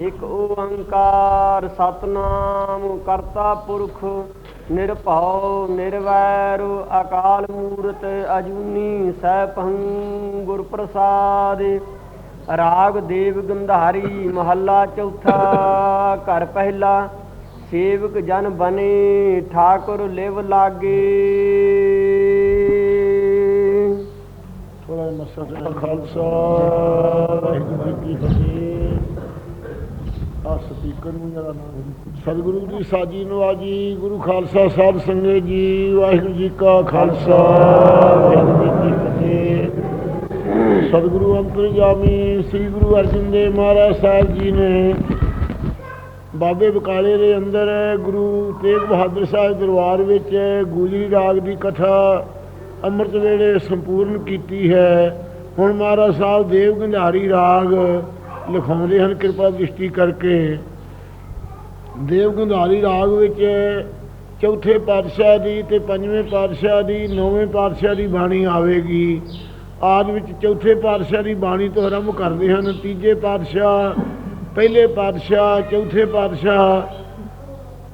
ਇਕ ਓੰਕਾਰ ਸਤਨਾਮ ਕਰਤਾ ਪੁਰਖ, ਨਿਰਭਉ, ਨਿਰਵੈਰ, ਅਕਾਲ ਮੂਰਤ, ਅਜੂਨੀ, ਸੈਭੰ ਗੁਰ ਪ੍ਰਸਾਦ ਰਾਗ ਦੇਵ ਗੰਧਾਰੀ, ਮਹੱਲਾ ਚੌਥਾ, ਘਰ ਪਹਿਲਾ, ਸੇਵਕ ਜਨ ਬਨੇ, ਠਾਕੁਰ ਲਿਵ ਲਾਗੇ। ਥੋੜਾ ਮਸਾ ਖਾਲਸਾ ਵਾਹਿਗੁਰੂ ਜੀ ਕੀ ਫਤਿਹ। ਸਪੀਕਰ ਨੂੰ ਜਰਾ ਸਤਿਗੁਰੂ ਜੀ, ਸਾਜੀ ਨਵਾਜੀ, ਗੁਰੂ ਖਾਲਸਾ ਸਾਹਿਬ ਸੰਗਤ ਜੀ, ਵਾਹਿਗੁਰੂ ਜੀ ਕਾ ਖਾਲਸਾ, ਵਾਹਿਗੁਰੂ ਜੀ ਕੀ ਫਤਿਹ। ਸਤਿਗੁਰੂ ਅੰਤਰਜਾਮੀ ਸ੍ਰੀ ਗੁਰੂ ਅਰਜਨ ਦੇਵ ਮਹਾਰਾਜ ਸਾਹਿਬ ਜੀ ਨੇ ਬਾਬੇ ਬਕਾਲੇ ਦੇ ਅੰਦਰ ਗੁਰੂ ਤੇਗ ਬਹਾਦਰ ਸਾਹਿਬ ਦਰਬਾਰ ਵਿੱਚ ਗੁਜਰੀ ਰਾਗ ਦੀ ਕਥਾ ਅੰਮ੍ਰਿਤ ਵੇਲੇ ਸੰਪੂਰਨ ਕੀਤੀ ਹੈ। ਹੁਣ ਮਹਾਰਾਜ ਸਾਹਿਬ ਦੇਵ ਗੰਧਾਰੀ ਰਾਗ ਲਿਖਾਉਂਦੇ ਹਨ, ਕਿਰਪਾ ਦ੍ਰਿਸ਼ਟੀ ਕਰਕੇ। ਦੇਵ ਗੰਧਾਰੀ ਰਾਗ ਵਿੱਚ ਚੌਥੇ ਪਾਤਸ਼ਾਹ ਦੀ ਤੇ ਪੰਜਵੇਂ ਪਾਤਸ਼ਾਹ ਦੀ, ਨੌਵੇਂ ਪਾਤਸ਼ਾਹ ਦੀ ਬਾਣੀ ਆਵੇਗੀ। ਆਦ ਵਿੱਚ ਚੌਥੇ ਪਾਤਸ਼ਾਹ ਦੀ ਬਾਣੀ ਤੋਂ ਆਰੰਭ ਕਰਦੇ ਹਨ। ਤੀਜੇ ਪਾਤਸ਼ਾਹ, ਪਹਿਲੇ ਪਾਤਸ਼ਾਹ, ਚੌਥੇ ਪਾਤਸ਼ਾਹ,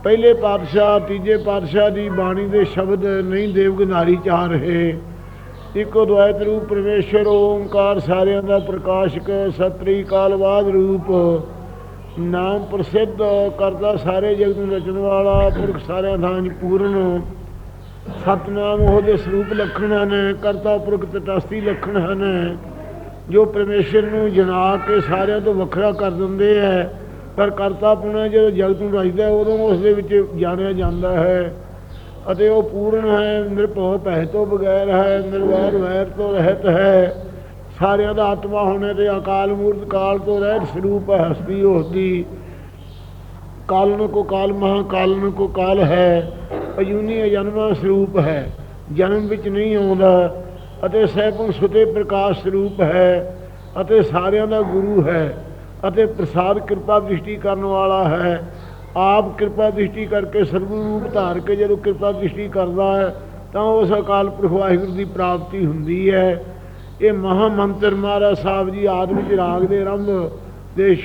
ਪਹਿਲੇ ਪਾਤਸ਼ਾਹ, ਤੀਜੇ ਪਾਤਸ਼ਾਹ ਦੀ ਬਾਣੀ ਦੇ ਸ਼ਬਦ ਨਹੀਂ ਦੇਵਗਨਾਰੀ ਚ ਆ ਰਹੇ। ਇੱਕੋ ਦੁਆਇਤ ਰੂਪ ਪਰਮੇਸ਼ਰ, ਓੰਕਾਰ ਸਾਰਿਆਂ ਦਾ ਪ੍ਰਕਾਸ਼ਕ ਸਤਰੀ ਕਾਲਵਾਦ ਰੂਪ। ਨਾਮ ਪ੍ਰਸਿੱਧ ਕਰਦਾ ਸਾਰੇ ਜਗਤ ਨੂੰ ਰਚਣ ਵਾਲਾ, ਪੁਰਖ ਸਾਰਿਆਂ ਥਾਂ ਚ ਪੂਰਨ। ਸਤਨਾਮ ਉਹਦੇ ਸਰੂਪ ਲੱਖਣ ਹਨ, ਕਰਤਾ ਪੁਰਖ ਤਟਸਥੀ ਲੱਖਣ ਹਨ, ਜੋ ਪਰਮੇਸ਼ਰ ਨੂੰ ਜਨਾ ਕੇ ਸਾਰਿਆਂ ਤੋਂ ਵੱਖਰਾ ਕਰ ਦਿੰਦੇ ਹੈ ਪਰ ਕਰਤਾ ਪੁਣਾ ਜਦੋਂ ਜਗਤ ਨੂੰ ਰਚਦਾ ਉਦੋਂ ਉਸ ਦੇ ਵਿੱਚ ਜਾਣਿਆ ਜਾਂਦਾ ਹੈ ਅਤੇ ਉਹ ਪੂਰਨ ਹੈ, ਨਿਰਭਉ ਭੈ ਤੋਂ ਬਗੈਰ ਹੈ, ਨਿਰਵੈਰ ਵੈਰ ਤੋਂ ਰਹਿਤ ਹੈ। ਸਾਰਿਆਂ ਦਾ ਆਤਮਾ ਹੋਣੇ ਤੇ ਅਕਾਲ ਮੂਰਤ ਕਾਲ ਤੋਂ ਰਹਿਤ ਸਰੂਪ ਹੈ, ਹਸਤੀ ਉਸਦੀ ਕਾਲਨ ਕੋ ਕਾਲ ਮਹਾ ਕਾਲਨ ਕੋ ਕਾਲ ਹੈ ਅਜੂਨੀ ਅਜਨਮਾ ਸਰੂਪ ਹੈ। ਜਨਮ ਵਿੱਚ ਨਹੀਂ ਆਉਂਦਾ ਅਤੇ ਸਹਿਬੰ ਸੁਤੇ ਪ੍ਰਕਾਸ਼ ਸਰੂਪ ਹੈ ਅਤੇ ਸਾਰਿਆਂ ਦਾ ਗੁਰੂ ਹੈ ਅਤੇ ਪ੍ਰਸਾਦ ਕਿਰਪਾ ਦ੍ਰਿਸ਼ਟੀ ਕਰਨ ਵਾਲਾ ਹੈ। ਆਪ ਕਿਰਪਾ ਦ੍ਰਿਸ਼ਟੀ ਕਰਕੇ ਸਰਗੁਰੂ ਰੂਪ ਧਾਰ ਕੇ ਜਦੋਂ ਕਿਰਪਾ ਦ੍ਰਿਸ਼ਟੀ ਕਰਦਾ ਹੈ, ਤਾਂ ਉਸ ਅਕਾਲ ਪੁਰਖ ਵਾਹਿਗੁਰੂ ਦੀ ਪ੍ਰਾਪਤੀ ਹੁੰਦੀ ਹੈ। ਇਹ ਮਹਾ ਮੰਤਰ ਮਹਾਰਾਜ ਸਾਹਿਬ ਜੀ ਆਦ ਵਿੱਚ ਰਾਗ ਦੇ ਆਰੰਭ ਦੇ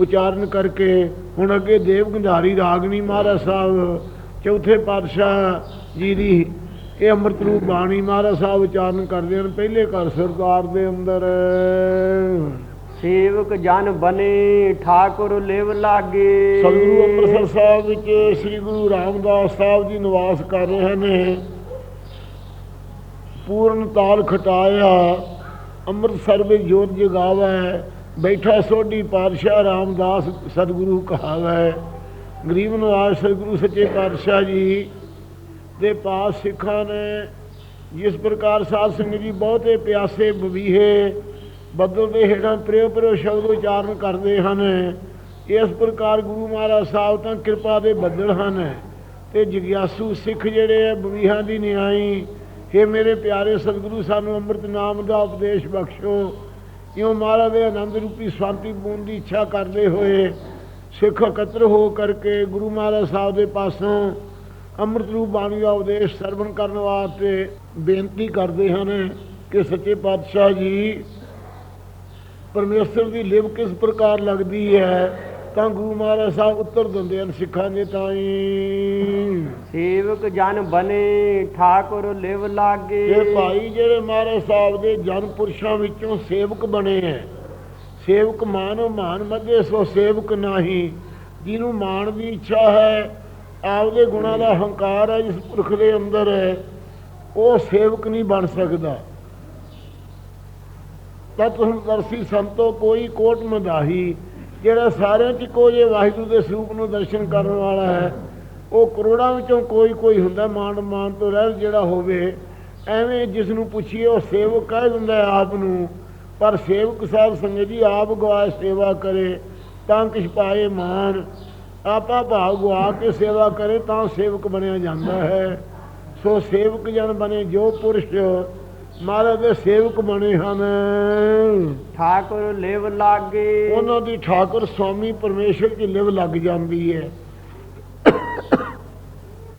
ਉਚਾਰਨ ਕਰਕੇ ਹੁਣ ਅੱਗੇ ਦੇਵ ਗੰਧਾਰੀ ਰਾਗਨੀ ਮਹਾਰਾਜ ਸਾਹਿਬ ਚੌਥੇ ਪਾਤਸ਼ਾਹ ਜੀ ਦੀ ਇਹ ਅੰਮ੍ਰਿਤ ਰੂਪ ਬਾਣੀ ਮਹਾਰਾਜ ਸਾਹਿਬ ਉਚਾਰਨ ਕਰਦੇ ਹਨ ਪਹਿਲੇ ਘਰ ਸਰਦਾਰ ਦੇ ਅੰਦਰ। ਸੇਵਕ ਜਨ ਬਨੇ ਠਾਕੁਰ ਲਿਵ ਲਾਗੇ। ਸਤਿਗੁਰੂ ਅੰਮ੍ਰਿਤਸਰ ਸਾਹਿਬ ਵਿੱਚ ਸ੍ਰੀ ਗੁਰੂ ਰਾਮਦਾਸ ਸਾਹਿਬ ਜੀ ਨਿਵਾਸ ਕਰ ਰਹੇ ਨੇ। ਪੂਰਨ ਤਾਲ ਖਟਾਇਆ, ਅੰਮ੍ਰਿਤਸਰ ਵਿੱਚ ਜੋਤ ਜਗਾਵੈ, ਬੈਠਾ ਸੋਢੀ ਪਾਤਸ਼ਾਹ ਰਾਮਦਾਸ ਸਤਿਗੁਰੂ ਕਹਾਵੈ। ਗਰੀਬ ਨਵਾਜ ਸਤਿਗੁਰੂ ਸੱਚੇ ਪਾਤਸ਼ਾਹ ਜੀ ਦੇ ਪਾਸ ਸਿੱਖਾਂ ਨੇ ਜਿਸ ਪ੍ਰਕਾਰ ਸਾਧ ਸੰਗਤ ਜੀ ਬਹੁਤੇ ਪਿਆਸੇ ਬਵੀਹੇ, ਬੱਦਲ ਦੇ ਹੇਠਾਂ ਪ੍ਰਿਓ ਪ੍ਰਿਓ ਸ਼ਬਦ ਉਚਾਰਨ ਕਰਦੇ ਹਨ। ਇਸ ਪ੍ਰਕਾਰ ਗੁਰੂ ਮਹਾਰਾਜ ਸਾਹਿਬ ਤਾਂ ਕਿਰਪਾ ਦੇ ਬੱਦਲ ਹਨ ਤੇ ਜਗਿਆਸੂ ਸਿੱਖ ਜਿਹੜੇ ਆ ਬਵੀਹਾਂ ਦੀ ਨਿਆਈ हे ਮੇਰੇ ਪਿਆਰੇ ਸਤਿਗੁਰੂ, ਸਾਨੂੰ ਅੰਮ੍ਰਿਤ ਨਾਮ ਦਾ ਉਪਦੇਸ਼ ਬਖਸ਼ੋ। ਕਿਉਂ ਮਹਾਰਾਜ ਦੇ ਆਨੰਦ ਰੂਪੀ ਸ਼ਾਂਤੀ ਬੂੰਦ ਦੀ ਇੱਛਾ ਕਰਦੇ ਹੋਏ ਸਿੱਖ ਇਕੱਤਰ ਹੋ ਕਰਕੇ ਗੁਰੂ ਮਹਾਰਾਜ ਸਾਹਿਬ ਦੇ ਪਾਸੋਂ ਅੰਮ੍ਰਿਤ ਰੂਪ ਬਾਣੀ ਦਾ ਉਪਦੇਸ਼ ਸਰਵਣ ਕਰਨ ਵਾਸਤੇ ਬੇਨਤੀ ਕਰਦੇ ਹਨ ਕਿ ਸੱਚੇ ਪਾਤਸ਼ਾਹ ਜੀ, ਪਰਮੇਸ਼ਰ ਦੀ ਲਿਵ ਕਿਸ ਪ੍ਰਕਾਰ ਲੱਗਦੀ ਹੈ ਤਾਂ ਗੁਰੂ ਮਹਾਰਾਜ ਸਾਹਿਬ ਉੱਤਰ ਦਿੰਦੇ ਹਨ ਸਿੱਖਾਂ ਦੇ ਤਾਈਂ। ਸੇਵਕ ਜਨ ਬਨੇ ਠਾਕੁਰ ਲਿਵ ਲਾਗੇ। ਇਹ ਭਾਈ ਜਿਹੜੇ ਮਹਾਰਾਜ ਸਾਹਿਬ ਦੇ ਜਨ ਪੁਰਸ਼ਾਂ ਵਿੱਚੋਂ ਸੇਵਕ ਬਣੇ ਹੈ ਸੇਵਕ ਮਾਨੋ ਮਾਨ ਮਧੇ ਸੋ ਸੇਵਕ ਨਾਹੀ। ਜਿਹਨੂੰ ਮਾਣ ਦੀ ਇੱਛਾ ਹੈ ਆਪਦੇ ਗੁਣਾਂ ਦਾ ਹੰਕਾਰ ਹੈ ਜਿਸ ਪੁਰਖ ਦੇ ਅੰਦਰ ਹੈ ਉਹ ਸੇਵਕ ਨਹੀਂ ਬਣ ਸਕਦਾ। ਤਤ ਦਰਸੀ ਸੰਤੋ ਕੋਈ ਕੋਟ ਮਦਾਹੀ। ਜਿਹੜਾ ਸਾਰਿਆਂ 'ਚ ਇੱਕੋ ਜੇ ਵਾਹਿਗੁਰੂ ਦੇ ਸਰੂਪ ਨੂੰ ਦਰਸ਼ਨ ਕਰਨ ਵਾਲਾ ਹੈ, ਉਹ ਕਰੋੜਾਂ ਵਿੱਚੋਂ ਕੋਈ ਕੋਈ ਹੁੰਦਾ, ਮਾਨ ਮਾਨ ਤੋਂ ਰਹਿ ਜਿਹੜਾ ਹੋਵੇ, ਐਵੇਂ ਜਿਸ ਨੂੰ ਪੁੱਛੀਏ ਉਹ ਸੇਵਕ ਕਹਿ ਦਿੰਦਾ ਆਪ ਨੂੰ, ਪਰ ਸੇਵਕ ਸਾਹਿਬ ਸੰਗਤ ਜੀ, ਆਪ ਗਵਾ ਸੇਵਾ ਕਰੇ, ਤਾਂ ਕਿਛ ਪਾਏ ਮਾਨ ਆਪਾ ਭਾਵ ਗਵਾ ਕੇ ਸੇਵਾ ਕਰੇ ਤਾਂ ਸੇਵਕ ਬਣਿਆ ਜਾਂਦਾ ਹੈ। ਸੋ ਸੇਵਕ ਜਨ ਬਣੇ ਜੋ ਪੁਰਸ਼ ਮਹਾਰਾਜ ਦੇ ਸੇਵਕ ਬਣੇ ਹਨ। ਠਾਕੁਰ ਲਿਵ ਲਾਗੇ। ਉਹਨਾਂ ਦੀ ਠਾਕੁਰ ਸਵਾਮੀ ਪਰਮੇਸ਼ਰ ਦੀ ਲਿਵ ਲੱਗ ਜਾਂਦੀ ਹੈ।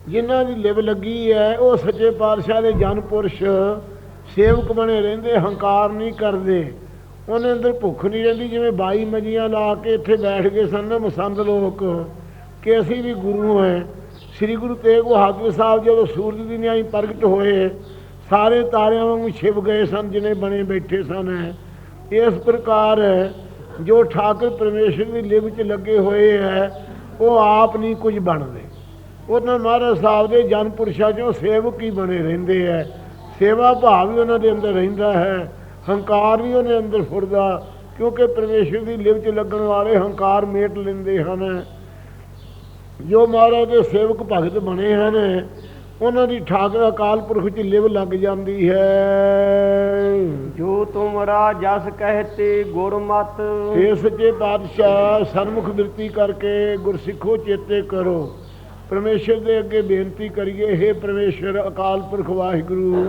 ਜਿਨ੍ਹਾਂ ਦੀ ਲਿਵ ਲੱਗੀ ਹੈ ਉਹ ਸੱਚੇ ਪਾਤਸ਼ਾਹ ਦੇ ਜਨ ਪੁਰਸ਼ ਸੇਵਕ ਬਣੇ ਰਹਿੰਦੇ ਹੰਕਾਰ ਨਹੀਂ ਕਰਦੇ। ਉਹਨੇ ਅੰਦਰ ਭੁੱਖ ਨਹੀਂ ਰਹਿੰਦੀ ਜਿਵੇਂ ਬਾਈ ਮਜੀਆਂ ਲਾ ਕੇ ਇੱਥੇ ਬੈਠ ਗਏ ਸਨ ਨਾ ਮਸੰਦ ਲੋਕ ਕਿ ਅਸੀਂ ਵੀ ਗੁਰੂ ਹੈ। ਸ੍ਰੀ ਗੁਰੂ ਤੇਗ ਬਹਾਦਰ ਸਾਹਿਬ ਜਦੋਂ ਸੂਰਜ ਦੀ ਨਿਆਈ ਪ੍ਰਗਟ ਹੋਏ ਸਾਰੇ ਤਾਰਿਆਂ ਵਾਂਗੂ ਛਿਪ ਗਏ ਸਨ, ਜਿਨੇ ਬਣੇ ਬੈਠੇ ਸਨ। ਇਸ ਪ੍ਰਕਾਰ ਜੋ ਠਾਕੁਰ ਪਰਮੇਸ਼ਰ ਦੀ ਲਿਵ ਚ ਲੱਗੇ ਹੋਏ ਹੈ, ਉਹ ਆਪ ਨਹੀਂ ਕੁਝ ਬਣਦੇ। ਉਹਨਾਂ ਮਹਾਰਾਜ ਸਾਹਿਬ ਦੇ ਜਨ ਪੁਰਸ਼ਾਂ ਚੋਂ ਸੇਵਕ ਹੀ ਬਣੇ ਰਹਿੰਦੇ ਹੈ। ਸੇਵਾ ਭਾਵ ਵੀ ਉਹਨਾਂ ਦੇ ਅੰਦਰ ਰਹਿੰਦਾ ਹੈ, ਹੰਕਾਰ ਵੀ ਉਹਨੇ ਅੰਦਰ ਫੁਰਦਾ ਕਿਉਂਕਿ ਪਰਮੇਸ਼ਰ ਦੀ ਲਿਵ ਚ ਲੱਗਣ ਵਾਲੇ ਹੰਕਾਰ ਮੇਟ ਲੈਂਦੇ ਹਨ। ਜੋ ਮਹਾਰਾਜ ਦੇ ਸੇਵਕ ਭਗਤ ਬਣੇ ਹਨ ਉਹਨਾਂ ਦੀ ਠਾਕਰ ਅਕਾਲ ਪੁਰਖ ਚ ਲਿਵ ਲੱਗ ਜਾਂਦੀ ਹੈ। ਜੋ ਤੁਮਰਾ ਜਸ ਕਹਤੇ ਗੁਰਮਤ। हे ਸੱਚੇ ਪਾਤਸ਼ਾਹ ਸਨਮੁਖ ਬਿਰਤੀ ਕਰਕੇ ਗੁਰਸਿੱਖੋ ਚੇਤੇ ਕਰੋ। ਪਰਮੇਸ਼ਰ ਦੇ ਅੱਗੇ ਬੇਨਤੀ ਕਰੀਏ हे ਪਰਮੇਸ਼ਰ ਅਕਾਲ ਪੁਰਖ ਵਾਹਿਗੁਰੂ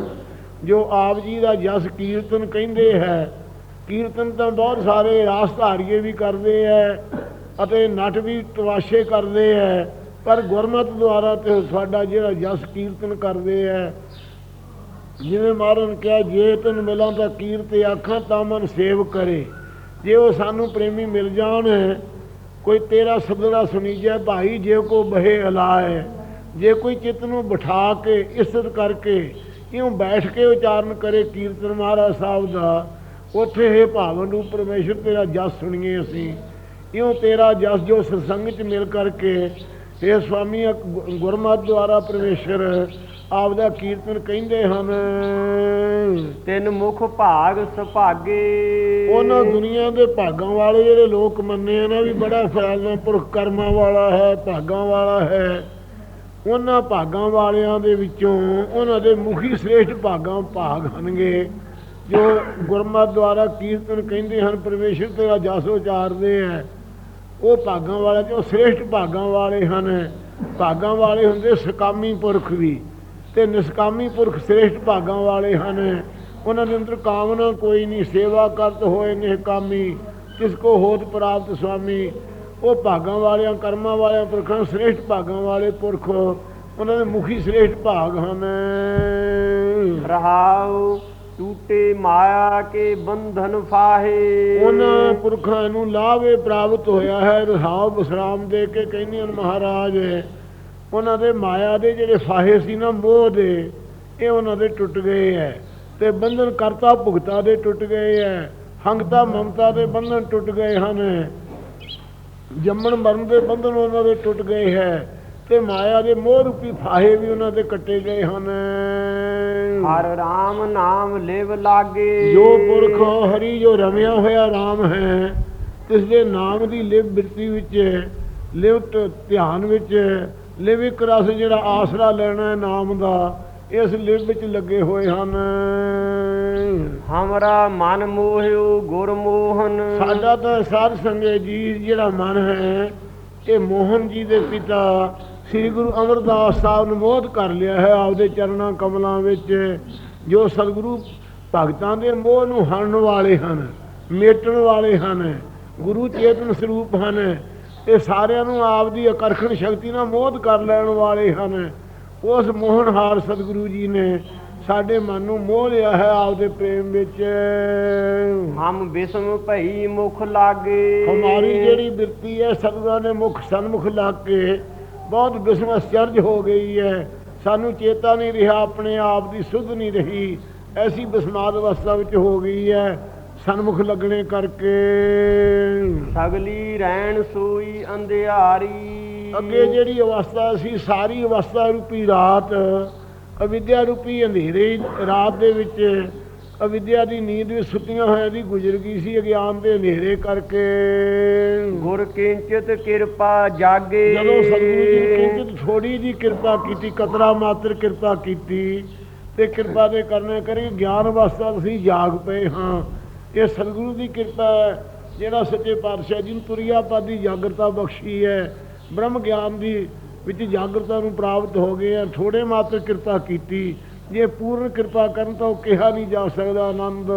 ਜੋ ਆਪ ਜੀ ਦਾ ਜਸ ਕੀਰਤਨ ਕਹਿੰਦੇ ਹੈ। ਕੀਰਤਨ ਤਾਂ ਬਹੁਤ ਸਾਰੇ ਰਾਸਧਾਰੀਏ ਵੀ ਕਰਦੇ ਹੈ ਅਤੇ ਨਟ ਵੀ ਤਵਾਸ਼ੇ ਕਰਦੇ ਹੈ। ਪਰ ਗੁਰਮਤ ਦੁਆਰਾ ਤੇ ਸਾਡਾ ਜਿਹੜਾ ਜਸ ਕੀਰਤਨ ਕਰਦੇ ਹੈ ਜਿਵੇਂ ਮਹਾਰਾਜ ਨੇ ਕਿਹਾ, ਜੇ ਤਨ ਮਿਲਾਂ ਤਾਂ ਕੀਰਤ ਆਖਾਂ, ਤਾਂ ਮਨ ਸੇਵ ਕਰੇ। ਜੇ ਉਹ ਸਾਨੂੰ ਪ੍ਰੇਮੀ ਮਿਲ ਜਾਣ, ਕੋਈ ਤੇਰਾ ਸਦੜਾ ਸੁਣੀਜੈ ਭਾਈ ਜੇ ਕੋ ਬਹੇ ਅਲਾਏ। ਜੇ ਕੋਈ ਚਿੱਤ ਨੂੰ ਬਿਠਾ ਕੇ ਇਸਤ ਕਰਕੇ ਇਉਂ ਬੈਠ ਕੇ ਉਚਾਰਨ ਕਰੇ ਕੀਰਤਨ ਮਹਾਰਾਜ ਸਾਹਿਬ ਦਾ, ਉੱਥੇ ਹੈ ਭਾਵਨ ਨੂੰ ਪਰਮੇਸ਼ਰ ਤੇਰਾ ਜਸ ਸੁਣੀਏ ਅਸੀਂ। ਇਉਂ ਤੇਰਾ ਜਸ ਜੋ ਸਤਸੰਗ ਚ ਮਿਲ ਕਰਕੇ ਇਹ ਸਵਾਮੀ ਅਕ- ਗੁ- ਗੁਰਮਤਿ ਦੁਆਰਾ ਪਰਮੇਸ਼ਰ ਆਪ ਦਾ ਕੀਰਤਨ ਕਹਿੰਦੇ ਹਨ। ਤਿੰਨ ਮੁਖ ਭਾਗ ਸੁਭਾਗੇ। ਉਹਨਾਂ ਦੁਨੀਆ ਦੇ ਭਾਗਾਂ ਵਾਲੇ ਜਿਹੜੇ ਲੋਕ ਮੰਨੇ ਆ ਨਾ ਵੀ ਬੜਾ ਫੈਲਣਾ ਪੁਰਖ ਕਰਮਾਂ ਵਾਲਾ ਹੈ ਭਾਗਾਂ ਵਾਲਾ ਹੈ। ਉਹਨਾਂ ਭਾਗਾਂ ਵਾਲਿਆਂ ਦੇ ਵਿੱਚੋਂ ਉਹਨਾਂ ਦੇ ਮੁਖੀ ਸ੍ਰੇਸ਼ਟ ਭਾਗਾਂ ਭਾਗ ਹਨਗੇ ਜੋ ਗੁਰਮਤਿ ਦੁਆਰਾ ਕੀਰਤਨ ਕਹਿੰਦੇ ਹਨ ਪਰਮੇਸ਼ਰ ਤੇਰਾ ਜਸ ਉਚਾਰਦੇ ਹੈ। ਉਹ ਭਾਗਾਂ ਵਾਲੇ ਚੋਂ ਸ੍ਰੇਸ਼ਟ ਭਾਗਾਂ ਵਾਲੇ ਹਨ। ਭਾਗਾਂ ਵਾਲੇ ਹੁੰਦੇ ਸਕਾਮੀ ਪੁਰਖ ਵੀ ਤੇ ਨਿਸਕਾਮੀ ਪੁਰਖ ਸ੍ਰੇਸ਼ਟ ਭਾਗਾਂ ਵਾਲੇ ਹਨ। ਉਹਨਾਂ ਦੇ ਅੰਦਰ ਕਾਮਨਾ ਕੋਈ ਨਹੀਂ, ਸੇਵਾ ਕਰਤ ਹੋਏ ਨੇ ਕਾਮੀ, ਕਿਸ ਕੋ ਹੋਤ ਪ੍ਰਾਪਤ ਸੁਆਮੀ ਉਹ ਭਾਗਾਂ ਵਾਲਿਆਂ, ਕਰਮਾਂ ਵਾਲਿਆਂ ਪੁਰਖਾਂ ਸ੍ਰੇਸ਼ਟ ਭਾਗਾਂ ਵਾਲੇ ਪੁਰਖ, ਉਹਨਾਂ ਦੇ ਮੁਖੀ ਸ੍ਰੇਸ਼ਟ ਭਾਗ ਹਨ। ਰਹਾਉ। ਟੂਟੇ ਮਾਇਆ ਕੇ ਬੰਧਨ ਫਾਹੇ। ਉਹਨਾਂ ਪੁਰਖਾਂ ਨੂੰ ਲਾਭੇ ਪ੍ਰਾਪਤ ਹੋਇਆ ਹੈ, ਰਹਾਉ ਬਸਰਾਮ ਦੇ ਕੇ ਕਹਿੰਦੇ ਹਨ ਮਹਾਰਾਜ ਉਹਨਾਂ ਦੇ ਮਾਇਆ ਦੇ ਜਿਹੜੇ ਫਾਹੇ ਸੀ ਨਾ ਮੋਹ ਦੇ, ਇਹ ਉਹਨਾਂ ਦੇ ਟੁੱਟ ਗਏ ਹੈ। ਤੇ ਬੰਧਨ ਕਰਤਾ, ਭੁਗਤਾ ਦੇ ਟੁੱਟ ਗਏ ਹੈ। ਹੰਗਤਾ, ਮਮਤਾ ਦੇ ਬੰਧਨ ਟੁੱਟ ਗਏ ਹਨ। ਜੰਮਣ ਮਰਨ ਦੇ ਬੰਧਨ ਉਹਨਾਂ ਦੇ ਟੁੱਟ ਗਏ ਹੈ। ਤੇ ਮਾਇਆ ਦੇ ਮੋਹ ਰੂਪੀ ਫਾਹੇ ਵੀ ਉਹਨਾਂ ਦੇ ਕੱਟੇ ਗਏ ਹਨ। ਹਰ ਰਾਮ ਨਾਮ ਲਿਵ ਲਾਗੇ। ਜੋ ਪੁਰਖ ਹਰੀ ਜੋ ਰਮਿਆ ਹੋਇਆ RAM ਹੈ ਤਿਸ ਦੇ ਨਾਮ ਦੀ ਲਿਵ ਬਿਰਤੀ ਵਿੱਚ ਲਿਵਟ ਧਿਆਨ ਵਿੱਚ ਲਿਵ ਇੱਕ ਰਸ ਜਿਹੜਾ ਆਸਰਾ ਲੈਣਾ ਹੈ ਨਾਮ ਦਾ ਇਸ ਲਿਵ ਵਿੱਚ ਲੱਗੇ ਹੋਏ ਹਨ। ਹਮਰਾ ਮਨ ਮੋਹਿਓ ਗੁਰਮੋਹਨ ਸਾਡਾ ਤਾਂ ਸਾਧ ਸੰਗਤ ਜੀ ਜਿਹੜਾ ਮਨ ਹੈ ਇਹ ਮੋਹਨ ਜੀ ਦੇ ਪਿਤਾ ਸ੍ਰੀ ਗੁਰੂ ਅਮਰਦਾਸ ਸਾਹਿਬ ਨੇ ਮੋਹਤ ਕਰ ਲਿਆ ਹੈ ਆਪਦੇ ਚਰਨਾਂ ਕਮਲਾਂ ਵਿੱਚ ਜੋ ਸਤਿਗੁਰੂ ਭਗਤਾਂ ਦੇ ਮੋਹ ਨੂੰ ਹਰਨ ਵਾਲੇ ਹਨ ਮੇਟਣ ਵਾਲੇ ਹਨ ਗੁਰੂ ਚੇਤਨ ਸਰੂਪ ਹਨ ਇਹ ਸਾਰਿਆਂ ਨੂੰ ਆਪਦੀ ਆਕਰਸ਼ਣ ਸ਼ਕਤੀ ਨਾਲ ਮੋਹਤ ਕਰ ਲੈਣ ਵਾਲੇ ਹਨ। ਉਸ ਮੋਹਨਹਾਰ ਸਤਿਗੁਰੂ ਜੀ ਨੇ ਸਾਡੇ ਮਨ ਨੂੰ ਮੋਹ ਲਿਆ ਹੈ ਆਪਦੇ ਪ੍ਰੇਮ ਵਿੱਚ। ਹਮ ਬਿਸਮ ਭਈ ਮੁਖ ਲਾਗੇ। ਹਮਾਰੀ ਜਿਹੜੀ ਬਿਰਤੀ ਹੈ ਸਤਿਗੁਰਾਂ ਨੇ ਮੁਖ ਸਨਮੁਖ ਲੱਗ ਕੇ ਬਹੁਤ ਬਿਸਮਸਚਰਜ ਹੋ ਗਈ ਹੈ। ਸਾਨੂੰ ਚੇਤਾ ਨਹੀਂ ਰਿਹਾ ਆਪਣੇ ਆਪ ਦੀ ਸੁਧ ਨਹੀਂ ਰਹੀ। ਐਸੀ ਬਿਸਮਾਦ ਅਵਸਥਾ ਵਿੱਚ ਹੋ ਗਈ ਹੈ ਸਨਮੁਖ ਲੱਗਣੇ ਕਰਕੇ। ਸਗਲੀ ਰਹਿਣ ਸੋਈ ਅੰਧਿਆਰੀ। ਅੱਗੇ ਜਿਹੜੀ ਅਵਸਥਾ ਸੀ ਸਾਰੀ ਅਵਸਥਾ ਰੂਪੀ ਰਾਤ ਅਵਿਦਿਆ ਰੂਪੀ ਅੰਧੇਰੇ ਰਾਤ ਦੇ ਵਿੱਚ ਅਵਿਦਿਆ ਦੀ ਨੀਂਦ ਵਿੱਚ ਸੁੱਤੀਆਂ ਹੋਇਆਂ ਦੀ ਗੁਜ਼ਰ ਗਈ ਸੀ ਅਗਿਆਨ ਦੇ ਹਨੇਰੇ ਕਰਕੇ। ਗੁਰ ਕਿੰਚਿਤ ਕਿਰਪਾ ਜਾਗੇ। ਜਦੋਂ ਸਤਿਗੁਰੂ ਜੀ ਨੇ ਕਿੰਚਿਤ ਥੋੜੀ ਜੀ ਕਿਰਪਾ ਕੀਤੀ ਕਤਰਾ ਮਾਤਰ ਕਿਰਪਾ ਕੀਤੀ ਤੇ ਕਿਰਪਾ ਦੇ ਕਰਨੇ ਕਰੀ ਗਿਆਨ ਅਵਸਥਾ ਅਸੀਂ ਜਾਗ ਪਏ ਹਾਂ। ਇਹ ਸਤਿਗੁਰੂ ਦੀ ਕਿਰਪਾ ਹੈ ਜਿਹੜਾ ਸੱਚੇ ਪਾਤਸ਼ਾਹ ਜੀ ਨੂੰ ਤੁਰਿਆ ਪਾਦੀ ਜਾਗਰਤਾ ਬਖਸ਼ੀ ਹੈ। ਬ੍ਰਹਮ ਗਿਆਨ ਦੀ ਵਿੱਚ ਜਾਗਰਤਾ ਨੂੰ ਪ੍ਰਾਪਤ ਹੋ ਗਏ ਆ ਥੋੜੇ ਮਾਤਰ ਕਿਰਪਾ ਕੀਤੀ। ਜੇ ਪੂਰਨ ਕਿਰਪਾ ਕਰਨ ਤਾਂ ਉਹ ਕਿਹਾ ਨਹੀਂ ਜਾ ਸਕਦਾ ਆਨੰਦ।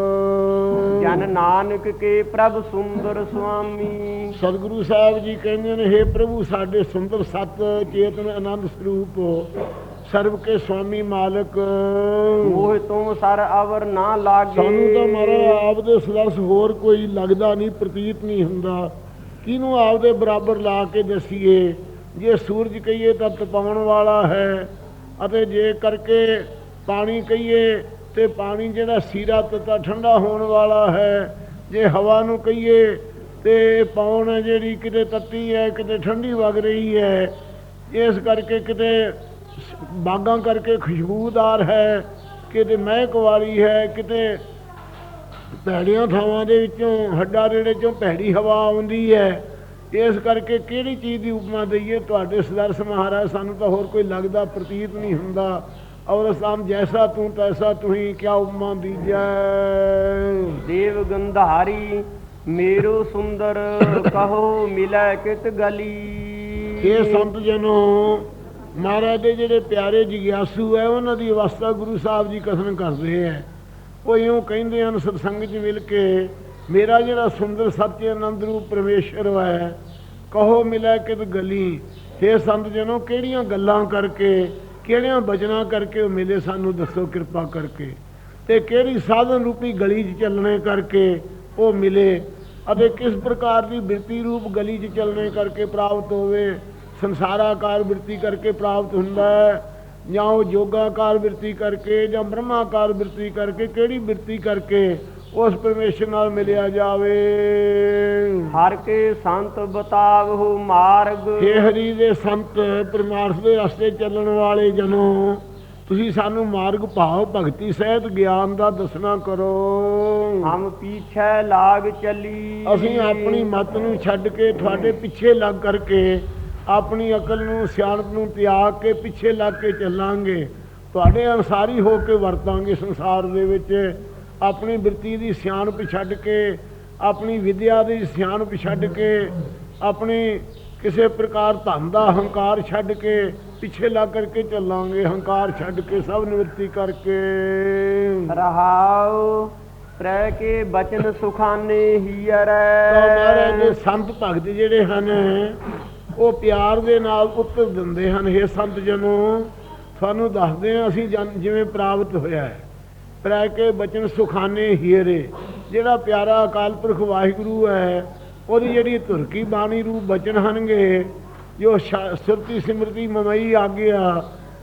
ਜਨ ਨਾਨਕ ਕੇ ਪ੍ਰਭ ਸੁੰਦਰ ਸੁਆਮੀ। ਸਤਿਗੁਰੂ ਸਾਹਿਬ ਜੀ ਕਹਿੰਦੇ ਨੇ हे ਪ੍ਰਭੂ ਸਾਡੇ ਸੁੰਦਰ ਸਤ ਚੇਤਨ ਆਨੰਦ ਸਰੂਪ ਸਰਬ ਕੇ ਸੁਆਮੀ ਮਾਲਕ। ਮੋਹ ਤੁਮ ਸਰ ਅਵਰ ਨਾ ਲਾਗੇ। ਸਾਨੂੰ ਤਾਂ ਮਹਾਰਾਜ ਆਪ ਦੇ ਸਦਰਸ ਹੋਰ ਕੋਈ ਲੱਗਦਾ ਨਹੀਂ ਪ੍ਰਤੀਤ ਨਹੀਂ ਹੁੰਦਾ। ਕਿਹਨੂੰ ਆਪ ਦੇ ਬਰਾਬਰ ਲਾ ਕੇ ਦਸੀਏ? ਜੇ ਸੂਰਜ ਕਹੀਏ ਤਾਂ ਤਪਾਉਣ ਵਾਲਾ ਹੈ ਅਤੇ ਜੇ ਕਰਕੇ ਪਾਣੀ ਕਹੀਏ ਤੇ ਪਾਣੀ ਜਿਹੜਾ ਸੀਰਾ ਤਤਾ ਠੰਡਾ ਹੋਣ ਵਾਲਾ ਹੈ, ਜੇ ਹਵਾ ਨੂੰ ਕਹੀਏ ਤੇ ਪੌਣ ਜਿਹੜੀ ਕਿਤੇ ਤੱਤੀ ਹੈ, ਕਿਤੇ ਠੰਡੀ ਵਗ ਰਹੀ ਹੈ, ਇਸ ਕਰਕੇ ਕਿਤੇ ਬਾਗਾਂ ਕਰਕੇ ਖੁਸ਼ਬੂਦਾਰ ਹੈ, ਕਿਤੇ ਮਹਿਕ ਵਾਲੀ ਹੈ, ਕਿਤੇ ਭੈੜੀਆਂ ਥਾਵਾਂ ਦੇ ਵਿੱਚੋਂ, ਹੱਡਾ ਰੇੜੇ ਚੋਂ ਭੈੜੀ ਹਵਾ ਆਉਂਦੀ ਹੈ, ਇਸ ਕਰਕੇ ਕਿਹੜੀ ਚੀਜ਼ ਦੀ ਉਪਮਾ ਦਈਏ? ਤੁਹਾਡੇ ਸਦਰਸ ਮਹਾਰਾਜ ਸਾਨੂੰ ਤਾਂ ਹੋਰ ਕੋਈ ਲੱਗਦਾ ਪ੍ਰਤੀਤ ਨਹੀਂ ਹੁੰਦਾ। ਔਰ ਸਾਮ ਜੈਸਾ ਤੂੰ ਤੈਸਾ ਤੂੰ ਹੀ ਕਿਆ ਉਪਮਾ ਦੀਜੈ ਦੇਵ ਗੰਧਾਰੀ ਮੇਰੋ ਸੁੰਦਰ ਕਹੋ ਮਿਲੈ ਕਿਤ ਗਲੀ। ਇਹ ਸੰਤ ਜਨੋ ਮਹਾਰਾਜ ਦੇ ਜਿਹੜੇ ਪਿਆਰੇ ਜਿਗਿਆਸੂ ਹੈ ਉਹਨਾਂ ਦੀ ਅਵਸਥਾ ਗੁਰੂ ਸਾਹਿਬ ਜੀ ਕਥਨ ਕਰਦੇ ਹੈ ਉਹ ਇਉਂ ਕਹਿੰਦੇ ਹਨ ਸਤਸੰਗ 'ਚ ਮਿਲ ਕੇ ਮੇਰਾ ਜਿਹੜਾ ਸੁੰਦਰ ਸੱਚੇ ਆਨੰਦ ਰੂਪ ਪਰਮੇਸ਼ਰ ਹੈ ਕਹੋ ਮਿਲੈ ਕਿਤ ਗਲੀ। हे ਸੰਤ ਜਨੋ ਕਿਹੜੀਆਂ ਗੱਲਾਂ ਕਰਕੇ ਕਿਹੜਿਆਂ ਬਚਨਾਂ ਕਰਕੇ ਉਹ ਮਿਲੇ ਸਾਨੂੰ ਦੱਸੋ ਕਿਰਪਾ ਕਰਕੇ। ਤੇ ਕਿਹੜੀ ਸਾਧਨ ਰੂਪੀ ਗਲੀ 'ਚ ਚੱਲਣੇ ਕਰਕੇ ਉਹ ਮਿਲੇ। ਅਤੇ ਕਿਸ ਪ੍ਰਕਾਰ ਦੀ ਬਿਰਤੀ ਰੂਪ ਗਲੀ 'ਚ ਚੱਲਣੇ ਕਰਕੇ ਪ੍ਰਾਪਤ ਹੋਵੇ? ਸੰਸਾਰਾਕਾਰ ਬਿਰਤੀ ਕਰਕੇ ਪ੍ਰਾਪਤ ਹੁੰਦਾ ਹੈ। ਜਾਂ ਉਹ ਯੋਗਾਕਾਰ ਬਿਰਤੀ ਕਰਕੇ ਜਾਂ ਬ੍ਰਹਮਾਕਾਰ ਬਿਰਤੀ ਕਰਕੇ ਕਿਹੜੀ ਬਿਰਤੀ ਕਰਕੇ ਉਸ ਪਰਮੇਸ਼ਰ ਨਾਲ ਮਿਲਿਆ ਜਾਵੇ। ਹਰ ਕੇ ਸੰਤ ਬਤਾਵਹੁ ਮਾਰਗ। ਹੇ ਹਰੀ ਦੇ ਸੰਤ ਪਰਮਾਰਥ ਦੇ ਰਸਤੇ ਚੱਲਣ ਵਾਲੇ ਜਨੋ ਤੁਸੀਂ ਸਾਨੂੰ ਮਾਰਗ ਭਾਵ ਭਗਤੀ ਸਹਿਤ ਗਿਆਨ ਦਾ ਦੱਸਣਾ ਕਰੋ। ਹਮ ਪੀਛੇ ਲਾਗ ਚਲੀ। ਅਸੀਂ ਆਪਣੀ ਮਤ ਨੂੰ ਛੱਡ ਕੇ ਤੁਹਾਡੇ ਪਿੱਛੇ ਲੱਗ ਕਰਕੇ ਆਪਣੀ ਅਕਲ ਨੂੰ ਸਿਆਣਪ ਨੂੰ ਤਿਆਗ ਕੇ ਪਿੱਛੇ ਲੱਗ ਕੇ ਚੱਲਾਂਗੇ। ਤੁਹਾਡੇ ਅਨਸਾਰੀ ਹੋ ਕੇ ਵਰਤਾਂਗੇ ਸੰਸਾਰ ਦੇ ਵਿੱਚ। ਆਪਣੀ ਬਿਰਤੀ ਦੀ ਸਿਆਣਪ ਛੱਡ ਕੇ ਆਪਣੀ ਵਿਦਿਆ ਦੀ ਸਿਆਣਪ ਛੱਡ ਕੇ ਆਪਣੀ ਕਿਸੇ ਪ੍ਰਕਾਰ ਧਨ ਦਾ ਹੰਕਾਰ ਛੱਡ ਕੇ ਪਿੱਛੇ ਲੱਗ ਕਰਕੇ ਚੱਲਾਂਗੇ ਹੰਕਾਰ ਛੱਡ ਕੇ ਸਭ ਨਿਵਰਤੀ ਕਰਕੇ। ਰਹਾਉ ਪ੍ਰੈ ਕੇ ਬਚਨ ਸੁਖਾਨੇ ਤਾਂ ਮਹਾਰਾਜ ਦੇ ਹੀਰੈ ਸੰਤ ਭਗਤ ਜਿਹੜੇ ਹਨ ਉਹ ਪਿਆਰ ਦੇ ਨਾਲ ਉੱਤਰ ਦਿੰਦੇ ਹਨ ਇਹ ਸੰਤ ਜਨੋ ਤੁਹਾਨੂੰ ਦੱਸਦੇ ਹਾਂ ਅਸੀਂ ਜਿਵੇਂ ਪ੍ਰਾਪਤ ਹੋਇਆ ਹੈ। ਪ੍ਰੈ ਕੇ ਬਚਨ ਸੁਖਾਨੇ ਹੀਰੇ। ਜਿਹੜਾ ਪਿਆਰਾ ਅਕਾਲ ਪੁਰਖ ਵਾਹਿਗੁਰੂ ਹੈ, ਉਹਦੀ ਜਿਹੜੀ ਧੁਰਕੀ ਬਾਣੀ ਰੂਪ ਬਚਨ ਹਨਗੇ, ਜੋ ਸ਼ਾ- ਸੁਰਤੀ ਸਿਮਰਤੀ ਮਮਈ ਆਗਿਆ,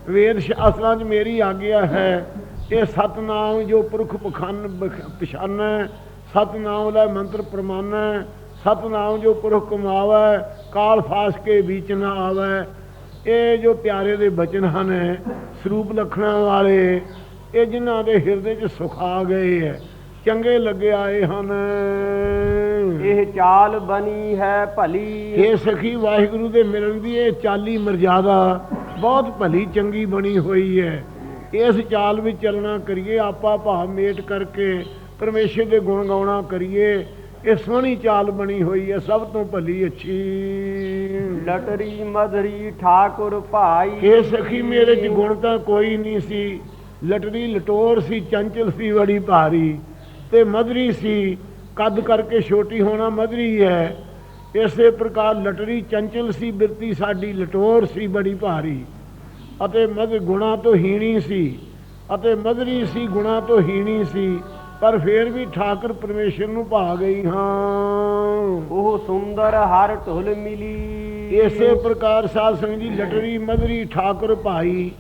ਵੇਦ ਸ਼ਾਸਤਰਾਂ 'ਚ ਮੇਰੀ ਆਗਿਆ ਹੈ, ਇਹ ਸਤਨਾਮ ਜੋ ਪੁਰਖ ਪਖਾਨ ਬਖ- ਪਛਾਨੈ, ਸਤਨਾਮ ਲੈ ਮੰਤਰ ਪ੍ਰਮਾਨੈ, ਸਤਨਾਮ ਜੋ ਪੁਰਖ ਕਮਾਵੈ, ਕਾਲ ਫਾਸ ਕੇ ਵਿੱਚ ਨਾ ਆਵੈ। ਇਹ ਜੋ ਪਿਆਰੇ ਦੇ ਬਚਨ ਹਨ, ਸਰੂਪ ਲਖਣਾ ਵਾਲੇ ਇਹ ਜਿਨ੍ਹਾਂ ਦੇ ਹਿਰਦੇ 'ਚ ਸੁਖ ਆ ਗਏ ਹੈ ਚੰਗੇ ਲੱਗੇ ਆਏ ਹਨ। ਇਹ ਚਾਲ ਬਣੀ ਹੈ ਭਲੀ। ਇਹ ਸਖੀ ਵਾਹਿਗੁਰੂ ਦੇ ਮਿਲਣ ਦੀ ਇਹ ਚਾਲੀ ਮਰਜ਼ਾਦਾ ਬਹੁਤ ਭਲੀ ਚੰਗੀ ਬਣੀ ਹੋਈ ਹੈ। ਇਸ ਚਾਲ ਵਿੱਚ ਚੱਲਣਾ ਕਰੀਏ ਆਪਾ ਭਾਵ ਮੇਟ ਕਰਕੇ ਪਰਮੇਸ਼ਰ ਦੇ ਗੁਣ ਗਾਉਣਾ ਕਰੀਏ। ਇਹ ਸੋਹਣੀ ਚਾਲ ਬਣੀ ਹੋਈ ਹੈ ਸਭ ਤੋਂ ਭਲੀ ਅੱਛੀ। ਲਟਰੀ ਮਧਰੀ ਠਾਕੁਰ ਭਾਈ। ਇਹ ਸਖੀ ਮੇਰੇ ਚ ਗੁਣ ਤਾਂ ਕੋਈ ਨਹੀਂ ਸੀ। ਲਟਰੀ ਲਟੋਰ ਸੀ ਚੰਚਲ ਸੀ ਬੜੀ ਭਾਰੀ। ਤੇ ਮਧਰੀ ਸੀ ਕੱਦ ਕਰਕੇ ਛੋਟੀ ਹੋਣਾ ਮਧਰੀ ਹੈ ਇਸੇ ਪ੍ਰਕਾਰ ਲਟਰੀ ਚੰਚਲ ਸੀ ਬਿਰਤੀ ਸਾਡੀ ਲਟੋਰ ਸੀ ਬੜੀ ਭਾਰੀ। ਅਤੇ ਮਧ ਗੁਣਾ ਤੋਂ ਹੀਣੀ ਸੀ ਅਤੇ ਮਧਰੀ ਸੀ ਗੁਣਾ ਤੋਂ ਹੀਣੀ ਸੀ। ਪਰ ਫੇਰ ਵੀ ਠਾਕਰ ਪਰਮੇਸ਼ਰ ਨੂੰ ਭਾ ਗਈ ਹਾਂ। ਉਹ ਸੁੰਦਰ ਹਰ ਢੁਲ ਮਿਲੀ। ਇਸੇ ਪ੍ਰਕਾਰ ਸਾਧ ਸੰਗਤ ਜੀ ਲਟਰੀ ਮਧਰੀ ਠਾਕੁਰ ਭਾਈ।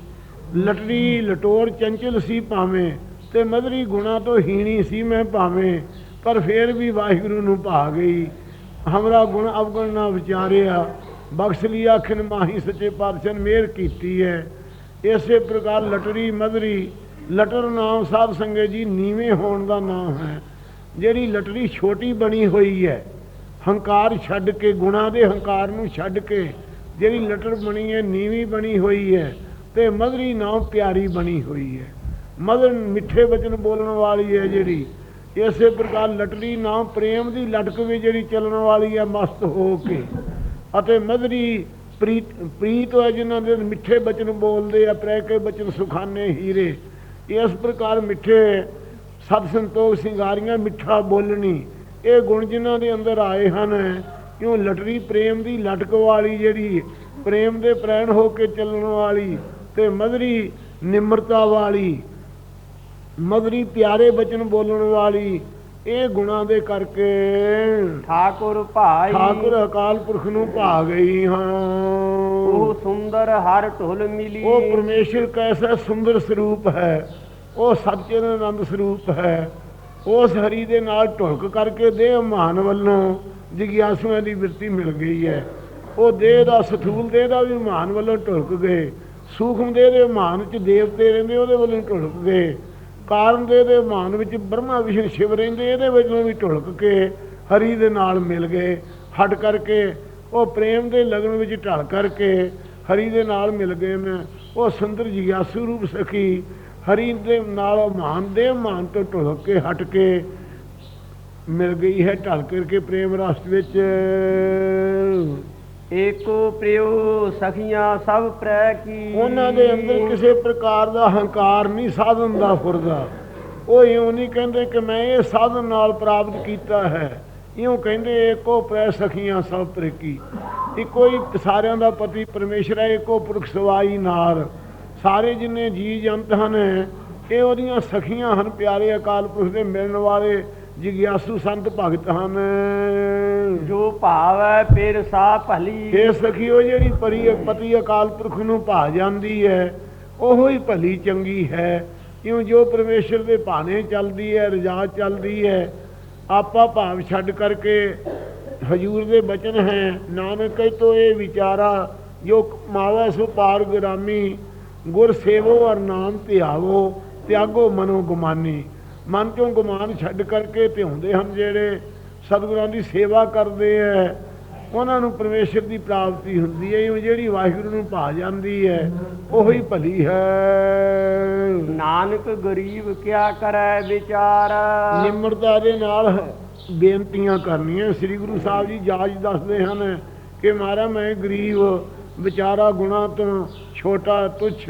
ਲਟੜੀ ਲਟੋਰ ਚੰਚਲ ਸੀ ਭਾਵੇਂ ਤੇ ਮਧਰੀ ਗੁਣਾ ਤੋਂ ਹੀਣੀ ਸੀ ਮੈਂ ਭਾਵੇਂ, ਪਰ ਫੇਰ ਵੀ ਵਾਹਿਗੁਰੂ ਨੂੰ ਭਾ ਗਈ। ਹਮਰਾ ਗੁਣ ਅਵਗੁਣ ਨਾ ਵਿਚਾਰਿਆ, ਬਖਸ਼ ਲਿਆ ਖਿਨ ਮਾਹੀ ਸੱਚੇ ਪਾਤਸ਼ਾਹ ਨੇ ਮਿਹਰ ਕੀਤੀ ਹੈ ਇਸੇ ਪ੍ਰਕਾਰ ਲਟੜੀ ਮਧਰੀ ਲਟਰ ਨਾਮ ਸਾਹਿਬ ਸੰਗਤ ਜੀ ਨੀਵੇਂ ਹੋਣ ਦਾ ਨਾਮ ਹੈ। ਜਿਹੜੀ ਲਟੜੀ ਛੋਟੀ ਬਣੀ ਹੋਈ ਹੈ ਹੰਕਾਰ ਛੱਡ ਕੇ, ਗੁਣਾ ਦੇ ਹੰਕਾਰ ਨੂੰ ਛੱਡ ਕੇ ਜਿਹੜੀ ਲਟਰ ਬਣੀ ਹੈ ਨੀਵੀਂ ਬਣੀ ਹੋਈ ਹੈ ਤੇ ਮਧਰੀ ਨਾਮ ਪਿਆਰੀ ਬਣੀ ਹੋਈ ਹੈ। ਮਦਰ ਮਿੱਠੇ ਵਚਨ ਬੋਲਣ ਵਾਲੀ ਹੈ ਜਿਹੜੀ। ਇਸੇ ਪ੍ਰਕਾਰ ਲਟਰੀ ਨਾਮ ਪ੍ਰੇਮ ਦੀ ਲਟਕ ਵੀ ਜਿਹੜੀ ਚੱਲਣ ਵਾਲੀ ਹੈ, ਮਸਤ ਹੋ ਕੇ। ਅਤੇ ਮਧਰੀ ਪ੍ਰੀਤ ਪ੍ਰੀਤ ਹੈ ਜਿਨ੍ਹਾਂ ਦੇ ਮਿੱਠੇ ਬਚਨ ਬੋਲਦੇ ਆ ਪ੍ਰੈ ਕੇ ਬਚਨ ਸੁਖਾਨੇ ਹੀਰੇ। ਇਸ ਪ੍ਰਕਾਰ ਮਿੱਠੇ ਸਤ ਸੰਤੋਖ ਸਿੰਗਾਰੀਆਂ, ਮਿੱਠਾ ਬੋਲਣੀ। ਇਹ ਗੁਣ ਜਿਨ੍ਹਾਂ ਦੇ ਅੰਦਰ ਆਏ ਹਨ ਕਿਉਂ ਲਟਰੀ ਪ੍ਰੇਮ ਦੀ ਲਟਕ ਵਾਲੀ ਜਿਹੜੀ, ਪ੍ਰੇਮ ਦੇ ਪ੍ਰੈਣ ਹੋ ਕੇ ਚੱਲਣ ਵਾਲੀ ਤੇ ਮਧਰੀ ਨਿਮਰਤਾ ਵਾਲੀ ਮਧਰੀ ਪਿਆਰੇ ਬਚਨ ਬੋਲਣ ਵਾਲੀ ਇਹ ਗੁਣਾਂ ਦੇ ਕਰਕੇ ਠਾਕੁਰ ਭਾਈ। ਠਾਕੁਰ ਅਕਾਲ ਪੁਰਖ ਨੂੰ ਭਾ ਗਈ ਹਾਂ। ਉਹ ਸੁੰਦਰ ਹਰ ਢੁਲ ਮਿਲੀ। ਉਹ ਪਰਮੇਸ਼ਰ ਕੈਸਾ ਸੁੰਦਰ ਸਰੂਪ ਹੈ ਉਹ ਸੱਚਿਆਨੰਦ ਸਰੂਪ ਹੈ। ਉਸ ਹਰੀ ਦੇ ਨਾਲ ਢੁਲਕ ਕਰਕੇ ਦੇਹ ਮਾਨ ਵੱਲੋਂ ਜਿਗਿਆਸੂਆਂ ਦੀ ਬਿਰਤੀ ਮਿਲ ਗਈ ਹੈ। ਉਹ ਦੇਹ ਦਾ ਸਥੂਲ ਦੇਹ ਦਾ ਵੀ ਮਾਨ ਵੱਲੋਂ ਢੁਲਕ ਗਏ। ਸੂਖਮ ਦੇਹ ਦੇ ਮਾਨ ਚ ਦੇਵਤੇ ਰਹਿੰਦੇ, ਉਹਦੇ ਵੱਲੋਂ ਢੁਲਕ ਗਏ ਕਾਰਨ ਦੇ ਦੇ ਮਾਨ ਵਿੱਚ ਬ੍ਰਹਮਾ ਵਿਸ਼ਨ ਸ਼ਿਵ ਰਹਿੰਦੇ, ਇਹਦੇ ਵੱਲੋਂ ਵੀ ਢੁਲਕ ਕੇ ਹਰੀ ਦੇ ਨਾਲ ਮਿਲ ਗਏ। ਹਟ ਕਰਕੇ ਉਹ ਪ੍ਰੇਮ ਦੇ ਲਗਨ ਵਿੱਚ ਢਲ ਕਰਕੇ ਹਰੀ ਦੇ ਨਾਲ ਮਿਲ ਗਏ ਨੇ। ਉਹ ਸੁੰਦਰ ਜਿਗਿਆਸੂ ਰੂਪ ਸਖੀ, ਹਰੀ ਦੇ ਨਾਲ ਮਾਨ ਦੇ ਮਾਨ ਤੋਂ ਢੁਲਕ ਕੇ ਹਟ ਕੇ ਮਿਲ ਗਈ ਹੈ। ਢਲ ਕਰਕੇ ਪ੍ਰੇਮ ਰਸ ਵਿੱਚ ਏਕੋ ਪ੍ਰਿਯੋ ਸਖੀਆਂ ਸਭ ਪ੍ਰੈ ਕੀ। ਉਹਨਾਂ ਦੇ ਅੰਦਰ ਕਿਸੇ ਪ੍ਰਕਾਰ ਦਾ ਹੰਕਾਰ ਨਹੀਂ, ਸਾਧਨ ਦਾ ਫੁਰਦਾ। ਉਹ ਇਉਂ ਨਹੀਂ ਕਹਿੰਦੇ ਕਿ ਮੈਂ ਇਹ ਸਾਧਨ ਨਾਲ ਪ੍ਰਾਪਤ ਕੀਤਾ ਹੈ। ਇਉਂ ਕਹਿੰਦੇ ਏਕੋ ਪ੍ਰੈ ਸਖੀਆਂ ਸਭ ਪ੍ਰੇਕੀ ਇੱਕੋ ਹੀ ਸਾਰਿਆਂ ਦਾ ਪਤੀ ਪਰਮੇਸ਼ਰ ਹੈ, ਏਕੋ ਪੁਰਖ ਸਵਾਈ ਨਾਰ। ਸਾਰੇ ਜਿੰਨੇ ਜੀ ਜੰਤ ਹਨ, ਇਹ ਉਹਦੀਆਂ ਸਖੀਆਂ ਹਨ, ਪਿਆਰੇ ਅਕਾਲ ਪੁਰਖ ਦੇ ਮਿਲਣ ਵਾਲੇ ਜਿਗਿਆਸੂ ਸੰਤ ਭਗਤ ਹਨ। ਜੋ ਭਾਵੈ ਫਿਰ ਸਾ ਭਲੀ। ਇਹ ਸਖੀ ਉਹ ਜਿਹੜੀ ਪਰੀ ਪਤੀ ਅਕਾਲ ਪੁਰਖ ਨੂੰ ਭਾ ਜਾਂਦੀ ਹੈ ਉਹੋ ਹੀ ਭਲੀ ਚੰਗੀ ਹੈ। ਕਿਉਂ? ਜੋ ਪਰਮੇਸ਼ਰ ਦੇ ਭਾਣੇ ਚੱਲਦੀ ਹੈ ਰਜਾ ਚੱਲਦੀ ਹੈ ਆਪਾ ਭਾਵ ਛੱਡ ਕਰਕੇ ਹਜੂਰ ਦੇ ਬਚਨ ਹੈ। ਨਾਨਕ ਕਹਿ ਤੋ ਇਹ ਵਿਚਾਰਾ ਜੋ ਮਾਵਾ ਸੋ ਪਾਰ ਗ੍ਰਾਮੀ ਗੁਰ ਸੇਵੋ ਔਰ ਨਾਮ ਧਿਆਵੋ ਤਿਆਗੋ ਮਨੋ ਗੁਮਾਨੀ। ਮਨ ਚੋਂ ਗੁਮਾਨ ਛੱਡ ਕਰਕੇ ਧਿਆਉਂਦੇ ਹਨ ਜਿਹੜੇ ਸਤਿਗੁਰਾਂ ਦੀ ਸੇਵਾ ਕਰਦੇ ਹੈ ਉਹਨਾਂ ਨੂੰ ਪਰਮੇਸ਼ਰ ਦੀ ਪ੍ਰਾਪਤੀ ਹੁੰਦੀ ਹੈ ਜਿਹੜੀ ਵਾਹਿਗੁਰੂ ਨੂੰ ਭਾ ਜਾਂਦੀ ਹੈ ਉਹੀ ਭਲੀ ਹੈ। ਨਾਨਕ ਗਰੀਬ ਕਿਆ ਕਰੈ ਵਿਚਾਰ? ਨਿਮਰਤਾ ਦੇ ਨਾਲ ਬੇਨਤੀਆਂ ਕਰਨੀਆਂ। ਸ੍ਰੀ ਗੁਰੂ ਸਾਹਿਬ ਜੀ ਜਾਜ ਦੱਸਦੇ ਹਨ ਕਿ ਮਹਾਰਾ ਮੈਂ ਗਰੀਬ ਵਿਚਾਰਾ ਗੁਣਾ ਤੋਂ ਛੋਟਾ ਤੁੱਛ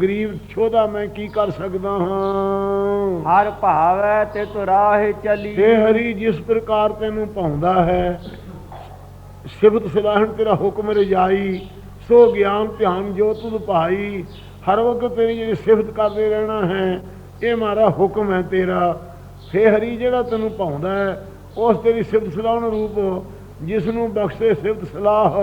ਗਰੀਬ ਛੋਦਾ ਮੈਂ ਕੀ ਕਰ ਸਕਦਾ ਹਾਂ? ਹਰ ਭਾਵੈ ਤੇ ਤੁਰਾਹੇ ਚਲੀ। हे ਹਰੀ ਜਿਸ ਪ੍ਰਕਾਰ ਤੈਨੂੰ ਪਾਉਂਦਾ ਹੈ ਸਿਫਤ ਸਲਾਹਣ ਤੇਰਾ ਹੁਕਮ ਰਜਾਈ ਸੋ ਗਿਆਨ ਧਿਆਨ ਜੋ ਤੁਧ ਭਾਈ ਹਰ ਵਕਤ ਤੇਰੀ ਜਿਹੜੀ ਸਿਫਤ ਕਰਦੇ ਰਹਿਣਾ ਹੈ ਇਹ ਮਾਰਾ ਹੁਕਮ ਹੈ ਤੇਰਾ। हे ਹਰੀ ਜਿਹੜਾ ਤੈਨੂੰ ਪਾਉਂਦਾ ਹੈ ਉਸ ਤੇਰੀ ਸਿਫਤ ਸਲਾਹਣ ਰੂਪ ਜਿਸ ਨੂੰ ਬਖਸ਼ੇ ਸਿਫਤ ਸਲਾਹ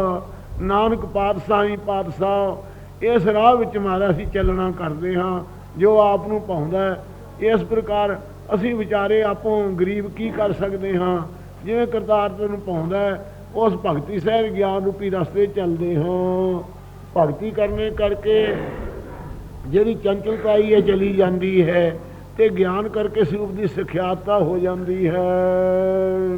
ਨਾਨਕ ਪਾਤਸ਼ਾਹੀ ਪਾਤਸ਼ਾਹ ਇਸ ਰਾਹ ਵਿੱਚ ਮਾਰਾ ਅਸੀਂ ਚੱਲਣਾ ਕਰਦੇ ਹਾਂ ਜੋ ਆਪ ਨੂੰ ਪਾਉਂਦਾ ਹੈ। ਇਸ ਪ੍ਰਕਾਰ ਅਸੀਂ ਵਿਚਾਰੇ ਆਪੋਂ ਗਰੀਬ ਕੀ ਕਰ ਸਕਦੇ ਹਾਂ? ਜਿਵੇਂ ਕਰਤਾਰ ਤੈਨੂੰ ਪਾਉਂਦਾ ਹੈ, ਉਸ ਭਗਤੀ ਸਹਿਜ ਗਿਆਨ ਰੂਪੀ ਰਸਤੇ ਚੱਲਦੇ ਹਾਂ। ਭਗਤੀ ਕਰਨੇ ਕਰਕੇ ਜਿਹੜੀ ਚੰਚਲਤਾਈ ਹੈ ਚਲੀ ਜਾਂਦੀ ਹੈ ਤੇ ਗਿਆਨ ਕਰਕੇ ਸਰੂਪ ਦੀ ਸਿਖਿਆਤਾ ਹੋ ਜਾਂਦੀ ਹੈ।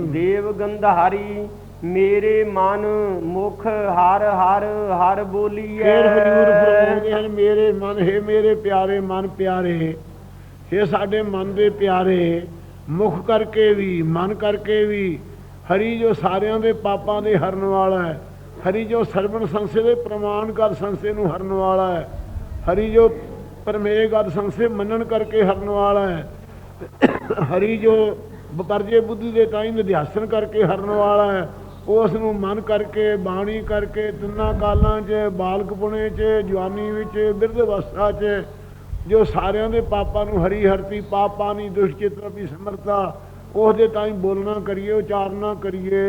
ਦੇਵ ਗੰਧਾਰੀ ਮੇਰੇ ਮਨ ਮੁਖ ਹਰ ਹਰ ਹਰ ਬੋਲੀਐ। ਫੇਰ ਹਜੂਰ ਫਰਮਾਉਂਦੇ ਹਨ, ਮੇਰੇ ਮਨ, ਹੈ ਮੇਰੇ ਪਿਆਰੇ ਮਨ ਪਿਆਰੇ ਇਹ ਸਾਡੇ ਮਨ ਦੇ ਪਿਆਰੇ, ਮੁਖ ਕਰਕੇ ਵੀ, ਮਨ ਕਰਕੇ ਵੀ, ਹਰੀ ਜੋ ਸਾਰਿਆਂ ਦੇ ਪਾਪਾਂ ਦੇ ਹਰਨ ਵਾਲਾ ਹੈ, ਹਰੀ ਜੋ ਸਰਵਣ ਸੰਸੇ ਦੇ ਪ੍ਰਮਾਣ ਕਰ ਸੰਸੇ ਨੂੰ ਹਰਨ ਵਾਲਾ ਹੈ, ਹਰੀ ਜੋ ਪਰਮੇਗ ਗਦ ਸੰਸੇ ਮੰਨਣ ਕਰਕੇ ਹਰਨ ਵਾਲਾ ਹੈ, ਹਰੀ ਜੋ ਬਪਰਜੇ ਬੁੱਧੀ ਦੇ ਤਾਂ ਹੀ ਨਿਧਿਆਸਨ ਕਰਕੇ ਹਰਨ ਵਾਲਾ ਹੈ ਉਸ ਨੂੰ ਮਨ ਕਰਕੇ ਬਾਣੀ ਕਰਕੇ ਤਿੰਨਾਂ ਕਾਲਾਂ 'ਚ ਬਾਲਕਪੁਣੇ 'ਚ ਜਵਾਨੀ ਵਿੱਚ ਬਿਰਧ ਅਵਸਥਾ 'ਚ ਜੋ ਸਾਰਿਆਂ ਦੇ ਪਾਪਾਂ ਨੂੰ ਹਰੀ ਹਰਤੀ ਪਾਪਾਨੀ ਦੁਸ਼ਚਿਤ ਵੀ ਸਮਰਤਾ ਉਸ ਦੇ ਤਾਂ ਹੀ ਬੋਲਣਾ ਕਰੀਏ ਉਚਾਰਨਾ ਕਰੀਏ।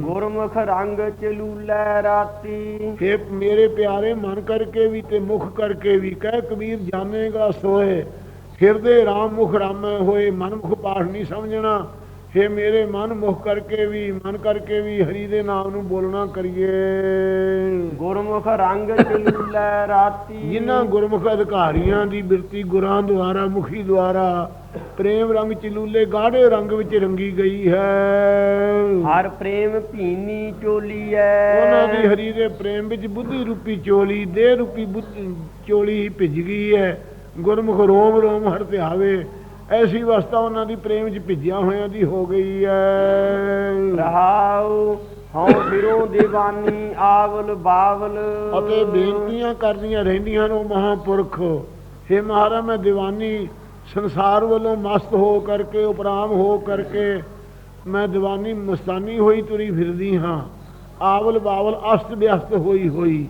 ਗੁਰਮੁਖ ਰੰਗ ਚਲੂਲੇ ਰਾਤੀ। हे ਮੇਰੇ ਪਿਆਰੇ ਮਨ ਕਰਕੇ ਵੀ ਤੇ ਮੁਖ ਕਰਕੇ ਵੀ ਕਹਿ ਕਬੀਰ ਜਾਣੇਗਾ ਸੋਏ। ਹਿਰਦੇ ਰਾਮ ਮੁਖ ਰਾਮੈ ਹੋਏ ਮਨ ਮੁਖ ਪਾਠ ਨਹੀਂ ਸਮਝਣਾ। हे ਮੇਰੇ ਮਨ ਮੁਖ ਕਰਕੇ ਵੀ ਮਨ ਕਰਕੇ ਵੀ ਹਰੀ ਦੇ ਨਾਮ ਨੂੰ ਬੋਲਣਾ ਕਰੀਏ। ਗੁਰਮੁਖ ਰੰਗ ਚਲੂਲੇ ਰਾਤੀ। ਜਿਨ੍ਹਾਂ ਗੁਰਮੁਖ ਅਧਿਕਾਰੀਆਂ ਦੀ ਬਿਰਤੀ ਗੁਰਾਂ ਦੁਆਰਾ ਮੁਖੀ ਦੁਆਰਾ ਪ੍ਰੇਮ ਰੰਗ ਚਲੂਲੇ ਗਾੜੇ ਰੰਗ ਵਿੱਚ ਰੰਗੀ ਗਈ ਹੈ। ਹਰ ਪ੍ਰੇਮ ਭੀਨੀ ਚੋਲੀਐ ਉਹਨਾਂ ਦੀ ਹਰੀ ਦੇ ਪ੍ਰੇਮ ਵਿੱਚ ਬੁੱਧੀ ਰੂਪੀ ਚੋਲੀ ਦੇਹ ਰੂਪੀ ਬੁੱਧ- ਚੋਲੀ ਹੀ ਭਿੱਜ ਗਈ ਹੈ। ਗੁਰਮੁਖ ਰੋਮ ਰੋਮ ਹਰ ਧਿਆਵੇ ਐਸੀ ਅਵਸਥਾ ਉਹਨਾਂ ਦੀ ਪ੍ਰੇਮ ਵਿੱਚ ਭਿੱਜਿਆ ਹੋਇਆਂ ਦੀ ਹੋ ਗਈ ਹੈ ਰਹਾਉ ਹਉ ਫਿਰੋ دیਵਾਨੀ ਆਵਲ ਬਾਵਲ। ਅਤੇ ਬੇਨਤੀਆਂ ਕਰਦੀਆਂ ਰਹਿੰਦੀਆਂ ਨੇ ਉਹ ਮਹਾਪੁਰਖ। ਹੇ ਮਹਾਰਾਜ ਮੈਂ ਦੀਵਾਨੀ ਸੰਸਾਰ ਵੱਲੋਂ ਮਸਤ ਹੋ ਕਰਕੇ ਉਪਰਾਮ ਹੋ ਕਰਕੇ ਮੈਂ ਦੀਵਾਨੀ ਮਸਤਾਨੀ ਹੋਈ ਤੁਰੀ ਫਿਰਦੀ ਹਾਂ। ਆਵਲ ਬਾਵਲ ਅਸਤ ਵਿਅਸਤ ਹੋਈ ਹੋਈ।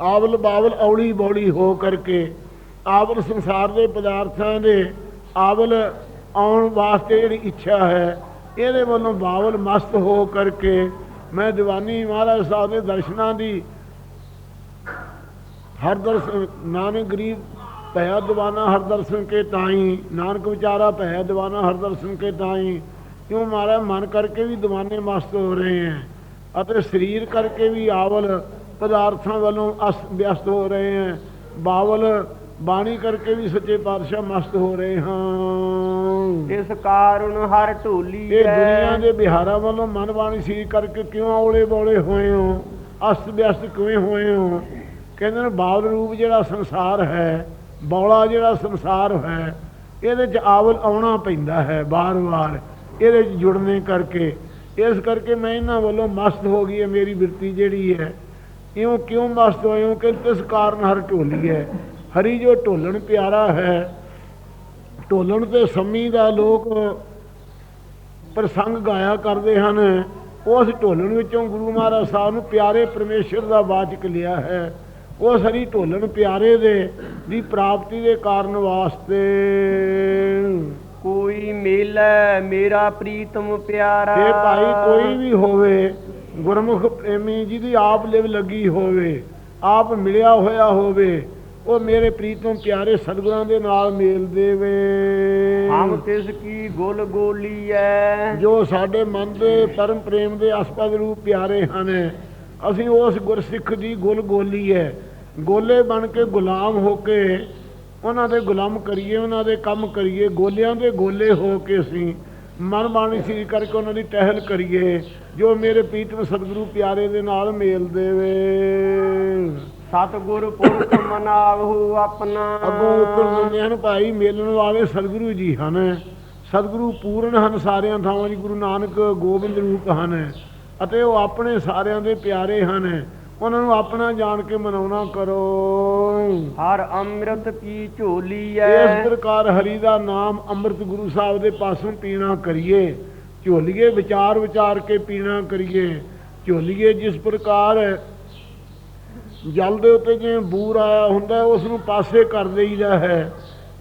ਆਵਲ ਬਾਵਲ ਔਲੀ ਬੌਲੀ ਹੋ ਕਰਕੇ ਆਵਲ ਸੰਸਾਰ ਦੇ ਪਦਾਰਥਾਂ ਦੇ ਆਵਲ ਆਉਣ ਵਾਸਤੇ ਜਿਹੜੀ ਇੱਛਾ ਹੈ, ਇਹਦੇ ਵੱਲੋਂ ਬਾਵਲ ਮਸਤ ਹੋ ਕਰਕੇ ਮੈਂ ਦੀਵਾਨੀ ਮਹਾਰਾਜ ਸਾਹਿਬ ਦੇ ਦਰਸ਼ਨਾਂ ਦੀ ਹਰ ਦਰਸ਼ਨ, ਨਾਨਕ ਗਰੀਬ ਭਇਆ ਦੀਵਾਨਾ ਹਰ ਦਰਸ਼ਨ ਕੇ ਤਾਈ, ਨਾਨਕ ਵਿਚਾਰਾ ਭਇਆ ਦੀਵਾਨਾ ਹਰ ਦਰਸ਼ਨ ਕੇ ਤਾਈ, ਕਿਉਂ ਮਾਰਾ ਮਨ ਕਰਕੇ ਵੀ ਦੀਵਾਨੇ ਮਸਤ ਹੋ ਰਹੇ ਹੈ ਅਤੇ ਸਰੀਰ ਕਰਕੇ ਵੀ ਆਵਲ ਪਦਾਰਥਾਂ ਵੱਲੋਂ ਅਸ ਵਿਅਸਤ ਹੋ ਰਹੇ ਹੈ। ਬਾਵਲ ਬਾਣੀ ਕਰਕੇ ਵੀ ਸੱਚੇ ਪਾਤਸ਼ਾਹ ਮਸਤ ਹੋ ਰਹੇ ਹਾਂ। ਇਸ ਕਾਰਨ ਹਰ ਢੋਲੀ ਇਹ ਦੁਨੀਆ ਦੇ ਬਿਹਾਰਾਂ ਵੱਲੋਂ ਮਨ ਬਾਣੀ ਸੀ ਕਰਕੇ ਕਿਉਂ ਔਲੇ ਬੌਲੇ ਹੋਏ ਹੋ? ਅਸਤ ਵਿਅਸਤ ਕਿਵੇਂ ਹੋਏ ਹੋ? ਕਹਿੰਦੇ ਨੇ ਬਾਵਲ ਰੂਪ ਜਿਹੜਾ ਸੰਸਾਰ ਹੈ ਬੌਲਾ ਜਿਹੜਾ ਸੰਸਾਰ ਹੈ ਇਹਦੇ ਚ ਆਵਲ ਆਉਣਾ ਪੈਂਦਾ ਹੈ ਬਾਰ-ਬਾਰ ਇਹਦੇ ਚ ਜੁੜਨੇ ਕਰਕੇ। ਇਸ ਕਰਕੇ ਮੈਂ ਇਹਨਾਂ ਵੱਲੋਂ ਮਸਤ ਹੋ ਗਈ ਹੈ ਮੇਰੀ ਬਿਰਤੀ ਜਿਹੜੀ ਹੈ। ਇਉਂ ਕਿਉਂ ਮਸਤ ਹੋਏ ਹੋ? ਕਿ ਤਿਸ ਕਾਰਨ ਹਰ ਢੋਲੀ ਹੈ। ਹਰੀ ਜੋ ਢੋਲਣ ਪਿਆਰਾ ਹੈ ਢੋਲਣ ਤੇ ਸੰਮੀ ਦਾ ਲੋਕ ਪ੍ਰਸੰਗ ਗਾਇਆ ਕਰਦੇ ਹਨ। ਉਸ ਢੋਲਣ ਵਿੱਚੋਂ ਗੁਰੂ ਮਹਾਰਾਜ ਸਾਹਿਬ ਨੂੰ ਪਿਆਰੇ ਪਰਮੇਸ਼ਰ ਦਾ ਵਾਚਕ ਲਿਆ ਹੈ। ਉਹ ਹਰੀ ਢੋਲਣ ਪਿਆਰੇ ਦੇ ਦੀ ਪ੍ਰਾਪਤੀ ਦੇ ਕਾਰਨ ਵਾਸਤੇ ਕੋਈ ਮੇਲਾ ਮੇਰਾ ਪ੍ਰੀਤਮ ਪਿਆਰਾ। ਇਹ ਭਾਈ ਕੋਈ ਵੀ ਹੋਵੇ ਗੁਰਮੁਖ ਪ੍ਰੇਮੀ ਜਿਹਦੀ ਆਪ ਲਿਵ ਲੱਗੀ ਹੋਵੇ ਆਪ ਮਿਲਿਆ ਹੋਇਆ ਹੋਵੇ ਉਹ ਮੇਰੇ ਪ੍ਰੀਤਮ ਪਿਆਰੇ ਸਤਿਗੁਰਾਂ ਦੇ ਨਾਲ ਮੇਲ ਦੇਵੇ। ਹਮ ਤਿਸ ਕੀ ਗੁਲ ਗੋਲੀ ਐ ਜੋ ਸਾਡੇ ਮਨ ਦੇ ਪਰਮ ਪ੍ਰੇਮ ਦੇ ਅਸਪਦ ਰੂਪ ਪਿਆਰੇ ਹਨ ਅਸੀਂ ਉਸ ਗੁਰਸਿੱਖ ਦੀ ਗੁਲ ਗੋਲੀ ਹੈ ਗੋਲੇ ਬਣ ਕੇ ਗੁਲਾਮ ਹੋ ਕੇ ਉਹਨਾਂ ਦੇ ਗੁਲਾਮ ਕਰੀਏ ਉਹਨਾਂ ਦੇ ਕੰਮ ਕਰੀਏ ਗੋਲਿਆਂ ਦੇ ਗੋਲੇ ਹੋ ਕੇ ਅਸੀਂ ਮਨ ਬਾਣੀ ਸੀ ਕਰਕੇ ਉਹਨਾਂ ਦੀ ਟਹਿਲ ਕਰੀਏ ਜੋ ਮੇਰੇ ਪ੍ਰੀਤਮ ਸਤਿਗੁਰੂ ਪਿਆਰੇ ਦੇ ਨਾਲ ਮੇਲ ਦੇਵੇ। ਸਤਿਗੁਰ ਪੁਰਖ ਮਨਾਵਹੁ ਆਪਣਾ। ਅੱਗੋਂ ਦਿੰਦੇ ਹਨ ਭਾਈ ਮੇਲਣ ਵਾਲੇ ਸਤਿਗੁਰੂ ਜੀ ਹਨ। ਸਤਿਗੁਰੂ ਪੂਰਨ ਹਨ ਸਾਰਿਆਂ ਥਾਵਾਂ 'ਚ ਗੁਰੂ ਨਾਨਕ ਗੋਬਿੰਦ ਰੂਪ ਹਨ। ਅਤੇ ਉਹ ਆਪਣੇ ਸਾਰਿਆਂ ਦੇ ਪਿਆਰੇ ਹਨ। ਉਹਨਾਂ ਨੂੰ ਆਪਣਾ ਜਾਣ ਕੇ ਮਨਾਉਣਾ ਕਰੋ। ਹਰ ਅੰਮ੍ਰਿਤ ਕੀ ਝੋਲੀ ਇਸ ਐ ਪ੍ਰਕਾਰ ਹਰੀ ਦਾ ਨਾਮ ਅੰਮ੍ਰਿਤ ਗੁਰੂ ਸਾਹਿਬ ਦੇ ਪਾਸੋਂ ਪੀਣਾ ਕਰੀਏ। ਝੋਲੀਏ ਵਿਚਾਰ ਵਿਚਾਰ ਕੇ ਪੀਣਾ ਕਰੀਏ। ਝੋਲੀਏ ਜਿਸ ਪ੍ਰਕਾਰ ਜਲ ਦੇ ਉੱਤੇ ਜਿਵੇਂ ਬੂਰ ਆਇਆ ਹੁੰਦਾ, ਉਸ ਨੂੰ ਪਾਸੇ ਕਰ ਦੇਈਦਾ ਹੈ।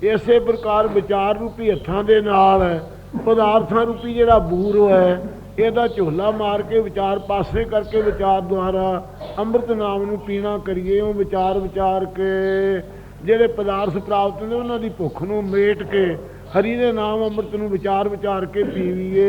ਇਸੇ ਪ੍ਰਕਾਰ ਵਿਚਾਰ ਰੂਪੀ ਹੱਥਾਂ ਦੇ ਨਾਲ ਪਦਾਰਥਾਂ ਰੂਪੀ ਜਿਹੜਾ ਬੂਰ ਹੈ, ਇਹਦਾ ਝੋਲਾ ਮਾਰ ਕੇ ਵਿਚਾਰ ਪਾਸੇ ਕਰਕੇ ਵਿਚਾਰ ਦੁਆਰਾ ਅੰਮ੍ਰਿਤ ਨਾਮ ਨੂੰ ਪੀਣਾ ਕਰੀਏ, ਉਹ ਵਿਚਾਰ ਵਿਚਾਰ ਕੇ ਜਿਹੜੇ ਪਦਾਰਥ ਪ੍ਰਾਪਤ ਹੁੰਦੇ, ਉਹਨਾਂ ਦੀ ਭੁੱਖ ਨੂੰ ਮੇਟ ਕੇ ਹਰੀ ਦੇ ਨਾਮ ਅੰਮ੍ਰਿਤ ਨੂੰ ਵਿਚਾਰ ਵਿਚਾਰ ਕੇ ਪੀਵੀਏ।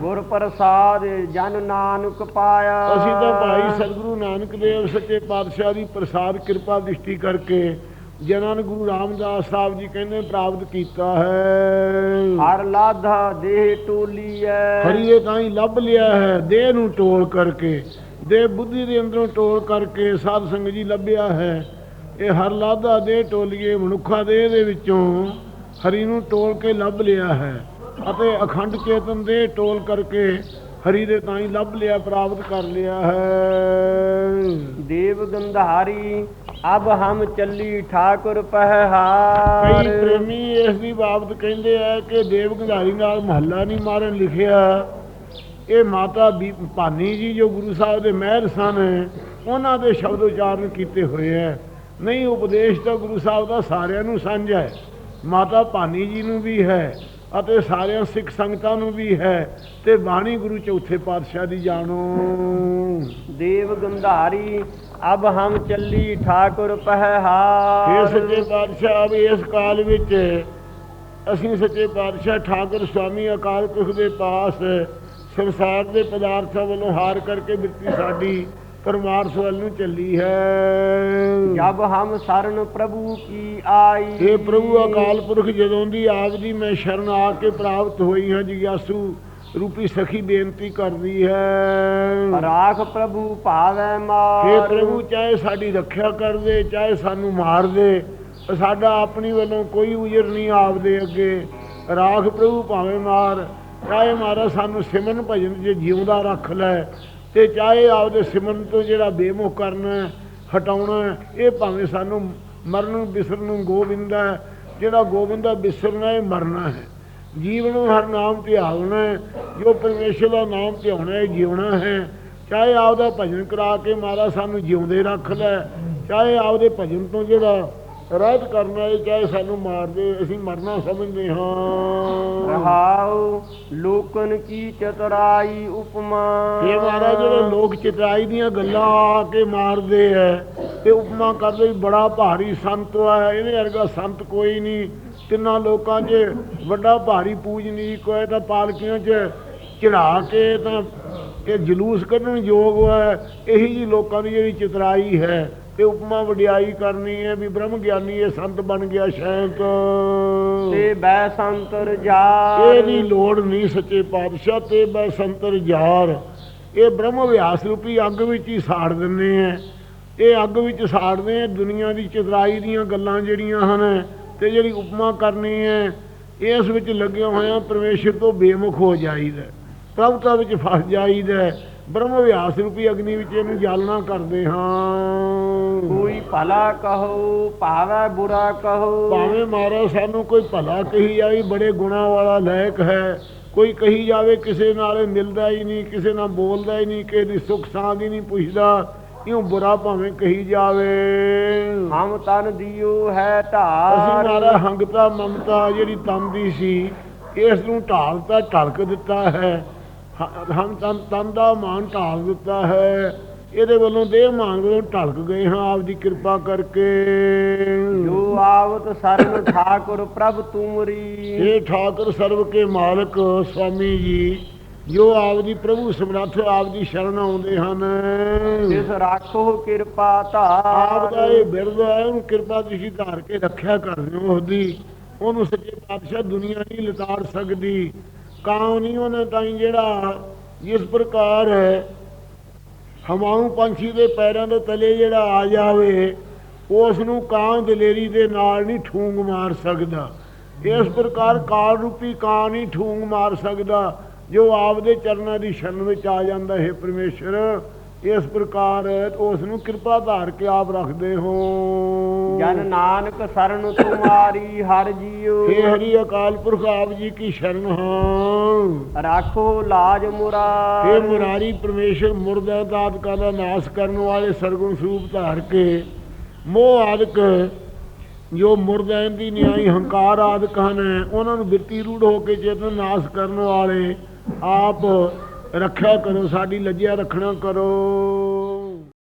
ਗੁਰ ਪ੍ਰਸਾਦ ਜਨ ਨਾਨਕ ਪਾਇਆ। ਅਸੀਂ ਤਾਂ ਭਾਈ ਸਤਿਗੁਰੂ ਨਾਨਕ ਦੇਵ ਸੱਚੇ ਪਾਤਸ਼ਾਹ ਦੀ ਪ੍ਰਸਾਦ ਕਿਰਪਾ ਦ੍ਰਿਸ਼ਟੀ ਕਰਕੇ ਜਨਾਂ ਨੂੰ ਗੁਰੂ ਰਾਮਦਾਸ ਸਾਹਿਬ ਜੀ ਕਹਿੰਦੇ ਪ੍ਰਾਪਤ ਕੀਤਾ ਹੈ। ਹਰ ਲਾਧਾ ਦੇਹ ਟੋਲੀ ਐ ਹਰੀਏ ਤਾਂ ਹੀ ਲੱਭ ਲਿਆ ਹੈ ਦੇਹ ਨੂੰ ਟੋਲ ਕਰਕੇ ਦੇਹ ਬੁੱਧੀ ਦੇ ਅੰਦਰੋਂ ਟੋਲ ਕਰਕੇ ਸਾਧ ਸੰਗਤ ਜੀ ਲੱਭਿਆ ਹੈ। ਇਹ ਹਰ ਲਾਦਾ ਦੇ ਟੋਲੀਏ ਮਨੁੱਖਾ ਦੇਹ ਦੇ ਵਿੱਚੋਂ ਹਰੀ ਨੂੰ ਟੋਲ ਕੇ ਲੱਭ ਲਿਆ ਹੈ ਅਤੇ ਅਖੰਡ ਚੇਤਨ ਦੇ ਟੋਲ ਕਰਕੇ ਹਰੀ ਦੇ ਤਾਂ ਹੀ ਲੱਭ ਲਿਆ ਪ੍ਰਾਪਤ ਕਰ ਲਿਆ ਹੈ। ਦੇਵ ਗੰਧਾਰੀ ਅਬ ਹਮ ਚੱਲੀ ਠਾਕੁਰ ਕਈ ਪਹਿਹਾਰ ਪ੍ਰੇਮੀ ਇਸ ਦੀ ਬਾਬਤ ਕਹਿੰਦੇ ਆ ਕਿ ਦੇਵ ਗੰਧਾਰੀ ਨਾਲ ਮਹੱਲਾ ਨਹੀਂ ਮਾਰਨ ਲਿਖਿਆ। ਇਹ ਮਾਤਾ ਭਾਨੀ ਜੀ ਜੋ ਗੁਰੂ ਸਾਹਿਬ ਦੇ ਮਹਿਰ ਸਨ ਉਹਨਾਂ ਦੇ ਸ਼ਬਦ ਉਚਾਰਨ ਕੀਤੇ ਹੋਏ ਹੈ। ਨਹੀਂ ਉਪਦੇਸ਼ ਤਾਂ ਗੁਰੂ ਸਾਹਿਬ ਦਾ ਸਾਰਿਆਂ ਨੂੰ ਸਾਂਝਾ ਹੈ। ਮਾਤਾ ਭਾਨੀ ਜੀ ਨੂੰ ਵੀ ਹੈ ਅਤੇ ਸਾਰਿਆਂ ਸਿੱਖ ਸੰਗਤਾਂ ਨੂੰ ਵੀ ਹੈ ਤੇ ਬਾਣੀ ਗੁਰੂ ਚੌਥੇ ਪਾਤਸ਼ਾਹ ਦੀ ਜਾਣੋ। ਦੇਵ ਗੰਧਾਰੀ ਅਬ ਹਮ ਚੱਲੀ ਠਾਕੁਰ ਇਹ ਪਹਿਹਾਰ ਸੱਚੇ ਪਾਤਸ਼ਾਹ ਵੀ ਇਸ ਕਾਲ ਵਿੱਚ ਅਸੀਂ ਸੱਚੇ ਪਾਤਸ਼ਾਹ ਠਾਕੁਰ ਸੁਆਮੀ ਅਕਾਲ ਪੁਰਖ ਦੇ ਪਾਸ ਸੰਸਾਰ ਦੇ ਪਦਾਰਥਾਂ ਵੱਲੋਂ ਹਾਰ ਕਰਕੇ ਬਿਰਤੀ ਸਾਡੀ ਪਰਮਾਰਥ ਵੱਲ ਨੂੰ ਚੱਲੀ ਹੈ। ਜਬ ਹਮ ਸਰਨ ਪ੍ਰਭੂ ਕੀ ਆਈ? ਇਹ ਪ੍ਰਭੂ ਅਕਾਲ ਪੁਰਖ ਜਦੋਂ ਦੀ ਆਪ ਦੀ ਮੈਂ ਸ਼ਰਨ ਆ ਕੇ ਪ੍ਰਾਪਤ ਹੋਈ ਹਾਂ ਜਿਗਿਆਸੂ ਰੂਪੀ ਸਖੀ ਬੇਨਤੀ ਕਰਦੀ ਹੈ। ਰਾਖ ਪ੍ਰਭੂ ਭਾਵੈ ਮਾਰ। ਪ੍ਰਭੂ ਚਾਹੇ ਸਾਡੀ ਰੱਖਿਆ ਕਰ ਦੇ ਚਾਹੇ ਸਾਨੂੰ ਮਾਰ ਦੇ ਸਾਡਾ ਆਪਣੀ ਵੱਲੋਂ ਕੋਈ ਉਜਰ ਨਹੀਂ ਆਪਦੇ ਅੱਗੇ। ਰਾਖ ਪ੍ਰਭੂ ਭਾਵੇਂ ਮਾਰ ਚਾਹੇ ਮਾਰਾ ਸਾਨੂੰ ਸਿਮਰਨ ਭਜਨ ਜੇ ਜਿਉਂਦਾ ਰੱਖ ਲੈ ਤੇ ਚਾਹੇ ਆਪਦੇ ਸਿਮਰਨ ਤੋਂ ਜਿਹੜਾ ਬੇਮੁਖ ਕਰਨਾ ਹਟਾਉਣਾ ਇਹ ਭਾਵੇਂ ਸਾਨੂੰ ਮਰਨ ਬਿਸਰਨ ਨੂੰ ਗੋਬਿੰਦ ਹੈ। ਜਿਹੜਾ ਗੋਬਿੰਦ ਦਾ ਬਿਸਰਨਾ ਹੈ ਮਰਨਾ ਹੈ ਜੀਵਨ ਨੂੰ ਹਰ ਨਾਮ ਧਿਆਉਣਾ ਹੈ, ਜੋ ਪਰਮੇਸ਼ਰ ਦਾ ਨਾਮ ਧਿਆਉਣਾ ਹੈ ਜਿਉਣਾ ਹੈ ਚਾਹੇ ਆਪਦਾ ਭਜਨ ਕਰਾ ਕੇ ਮਹਾਰਾਜ ਸਾਨੂੰ ਜਿਉਂਦੇ ਰੱਖ ਲੈ, ਚਾਹੇ ਆਪਦੇ ਭਜਨ ਤੋਂ ਜਿਹੜਾ ਰਹਿਤ ਕਰਨਾ ਹੈ ਚਾਹੇ ਸਾਨੂੰ ਮਾਰ ਦੇ ਅਸੀਂ ਮਰਨਾ ਸਮਝਦੇ ਹਾਂ। ਰਹਾਉ ਲੋਕਨ ਕੀ ਚਤੁਰਾਈ ਉਪਮਾ। ਇਹ ਮਹਾਰਾਜ ਜਿਹੜੇ ਲੋਕ ਚਿਤਾਈ ਦੀਆਂ ਗੱਲਾਂ ਆ ਕੇ ਮਾਰਦੇ ਐ ਤੇ ਉਪਮਾ ਕਰਦੇ ਬੜਾ ਭਾਰੀ ਸੰਤ ਆ ਇਹਦੇ ਵਰਗਾ ਸੰਤ ਕੋਈ ਨਹੀਂ। ਤਿੰਨਾਂ ਲੋਕਾਂ 'ਚ ਵੱਡਾ ਭਾਰੀ ਪੂਜਨੀਕ ਹੋਇਆ ਤਾਂ ਪਾਲਕੀਆਂ 'ਚ ਚੜਾ ਕੇ ਤਾਂ ਇਹ ਜਲੂਸ ਕੱਢਣ ਯੋਗ ਹੈ ਇਹੀ ਜੀ ਲੋਕਾਂ ਦੀ ਜਿਹੜੀ ਚਿਤਰਾਈ ਹੈ। ਤੇ ਉਪਮਾ ਵਡਿਆਈ ਕਰਨੀ ਹੈ ਵੀ ਬ੍ਰਹਮ ਗਿਆਨੀ ਇਹ ਸੰਤ ਬਣ ਗਿਆ ਸ਼ੈਂਕ ਤੇ ਬੈ ਸੰਤਰ ਜਾ ਇਹਦੀ ਲੋੜ ਨਹੀਂ ਸੱਚੇ ਪਾਤਸ਼ਾਹ ਤੇ ਬੈ ਸੰਤਰ ਯਾਰ ਇਹ ਬ੍ਰਹਮ ਵਿਆਸ ਰੂਪੀ ਅੱਗ ਵਿੱਚ ਹੀ ਸਾੜ ਦਿੰਨੇ ਆ ਇਹ ਅੱਗ ਵਿੱਚ ਸਾੜਦੇ ਆ ਦੁਨੀਆ ਦੀ ਚਤਰਾਈ ਦੀਆਂ ਗੱਲਾਂ ਜਿਹੜੀਆਂ ਹਨ ਤੇ ਜਿਹੜੀ ਉਪਮਾ ਕਰਨੀ ਹੈ ਇਸ ਵਿੱਚ ਲੱਗਿਆ ਹੋਇਆ ਪਰਮੇਸ਼ਰ ਤੋਂ ਬੇਮੁਖ ਹੋ ਜਾਈਦਾ ਪ੍ਰਭੁਤਾ ਵਿੱਚ ਫਸ ਜਾਈਦਾ ਬ੍ਰਹਮ ਵਿਆਸ ਰੂਪੀ ਅਗਨੀ ਵਿੱਚ ਇਹਨੂੰ ਜਾਲਣਾ ਕਰਦੇ ਹਾਂ। ਕੋਈ ਭਲਾ ਕਹੋ ਭਾਵੈ ਬੁਰਾ ਕਹੋ। ਭਾਵੇਂ ਮਹਾਰਾਜ ਸਾਨੂੰ ਕੋਈ ਭਲਾ ਕਹੀ ਜਾਵੇ ਬੜੇ ਗੁਣਾ ਵਾਲਾ ਲਾਇਕ ਹੈ। ਕੋਈ ਕਹੀ ਜਾਵੇ ਕਿਸੇ ਨਾਲ ਮਿਲਦਾ ਹੀ ਨਹੀਂ ਕਿਸੇ ਨਾਲ ਬੋਲਦਾ ਹੀ ਨਹੀਂ ਕਿਸੇ ਦੀ ਸੁੱਖ ਸਾਂਦ ਹੀ ਨਹੀਂ ਪੁੱਛਦਾ। ਇਉਂ ਬੁਰਾ ਭਾਵੇਂ ਕਹੀ ਜਾਵੇ। ਹਮ ਤਨ ਦਿਓ ਹੈ ਅਸੀਂ ਢਾਰ ਮਹਾਰਾਜ ਹੰਗਤਾ ਮਮਤਾ ਜਿਹੜੀ ਤਨ ਦੀ ਸੀ ਇਸ ਨੂੰ ਢਾਲਤਾ ਢਲਕ ਦਿੱਤਾ ਹ- ਹਮ ਤਨ ਤਨ ਦਾ ਮਾਨ ਢਾਲ ਦਿੱਤਾ ਹੈ। ਇਹਦੇ ਵੱਲੋਂ ਦੇਹ ਮਾਨ ਵੱਲੋਂ ਢਲਕ ਗਏ ਹਾਂ। ਆਪ ਦੀ ਕਿਰਪਾ ਕਰਕੇ। ਜੋ ਆਵਤ ਸਰਨ ਠਾਕੁਰ ਪ੍ਰਭ ਤੁਮਰੀ हे ਠਾਕੁਰ ਸਰਬ ਕੇ ਮਾਲਕ ਸੁਆਮੀ ਜੀ ਜੋ ਆਪ ਦੀ ਪ੍ਰਭੂ ਸਮਰੱਥ ਆਪ ਦੀ ਸ਼ਰਨ ਆਉਂਦੇ ਹਨ। ਜਿਸ ਰਾਖੋ ਕਿਰਪਾ ਆਪ ਦਾ ਧਾਰ ਇਹ ਬਿਰਦ ਹੈ ਉਹਨੂੰ ਕਿਰਪਾ ਤੁਸੀਂ ਧਾਰ ਕੇ ਰੱਖਿਆ ਕਰਦੇ ਹੋ ਉਹਦੀ। ਉਹਨੂੰ ਸੱਚੇ ਪਾਤਸ਼ਾਹ ਦੁਨੀਆ ਨਹੀਂ ਲਤਾੜ ਸਕਦੀ। ਕਾਂ ਨਹੀਂ ਉਹਨੇ ਤਾਂ ਜਿਹੜਾ ਜਿਸ ਪ੍ਰਕਾਰ ਹਮਾਉ ਪੰਛੀ ਦੇ ਪੈਰਾਂ ਦੇ ਤਲੇ ਜਿਹੜਾ ਆ ਜਾਵੇ ਉਸ ਨੂੰ ਕਾਂ ਦਲੇਰੀ ਦੇ ਨਾਲ ਨਹੀਂ ਠੂੰਗ ਮਾਰ ਸਕਦਾ। ਇਸ ਪ੍ਰਕਾਰ ਕਾਲ ਰੂਪੀ ਕਾਂ ਨਹੀਂ ਠੂੰਗ ਮਾਰ ਸਕਦਾ, ਜੋ ਆਪਦੇ ਚਰਨਾਂ ਦੀ ਸ਼ਰਨ ਵਿੱਚ ਆ ਜਾਂਦਾ ਹੈ ਪਰਮੇਸ਼ਰ। ਇਸ ਪ੍ਰਕਾਰ ਉਸ ਨੂੰ ਕਿਰਪਾ ਧਾਰ ਕੇ ਆਪ ਰੱਖਦੇ ਹੋ। ਜਨ ਨਾਨਕ ਸਰਨ ਤੁਮਾਰੀ ਹਰ ਜੀਉ। ਹੇ ਹਰੀ ਅਕਾਲ ਪੁਰਖ ਆਪ ਜੀ ਕੀ ਸ਼ਰਨ ਹਾਂ। ਰਾਖੋ ਲਾਜ ਮੁਰਾ ਹੇ ਮੁਰਾਰੀ ਪਰਮੇਸ਼ਰ ਮੁਰਦਾ ਦਾਤਕਾ ਦਾ ਨਾਸ਼ ਕਰਨ ਵਾਲੇ ਸਰਗੁਣ ਸਰੂਪ ਧਾਰ ਕੇ। ਮੋਹ ਆਦਿਕ ਜੋ ਮੁਰਦਿਆਂ ਦੀ ਨਿਆਈ ਹੰਕਾਰ ਆਦਿਕ ਹਨ ਉਹਨਾਂ ਨੂੰ ਬਿਰਤੀ ਰੂੜ ਹੋ ਕੇ ਚੇਤਨ ਨਾਸ਼ ਕਰਨ ਵਾਲੇ ਆਪ ਰੱਖਿਆ ਕਰੋ ਸਾਡੀ ਲੱਜਿਆ ਰੱਖਣਾ ਕਰੋ।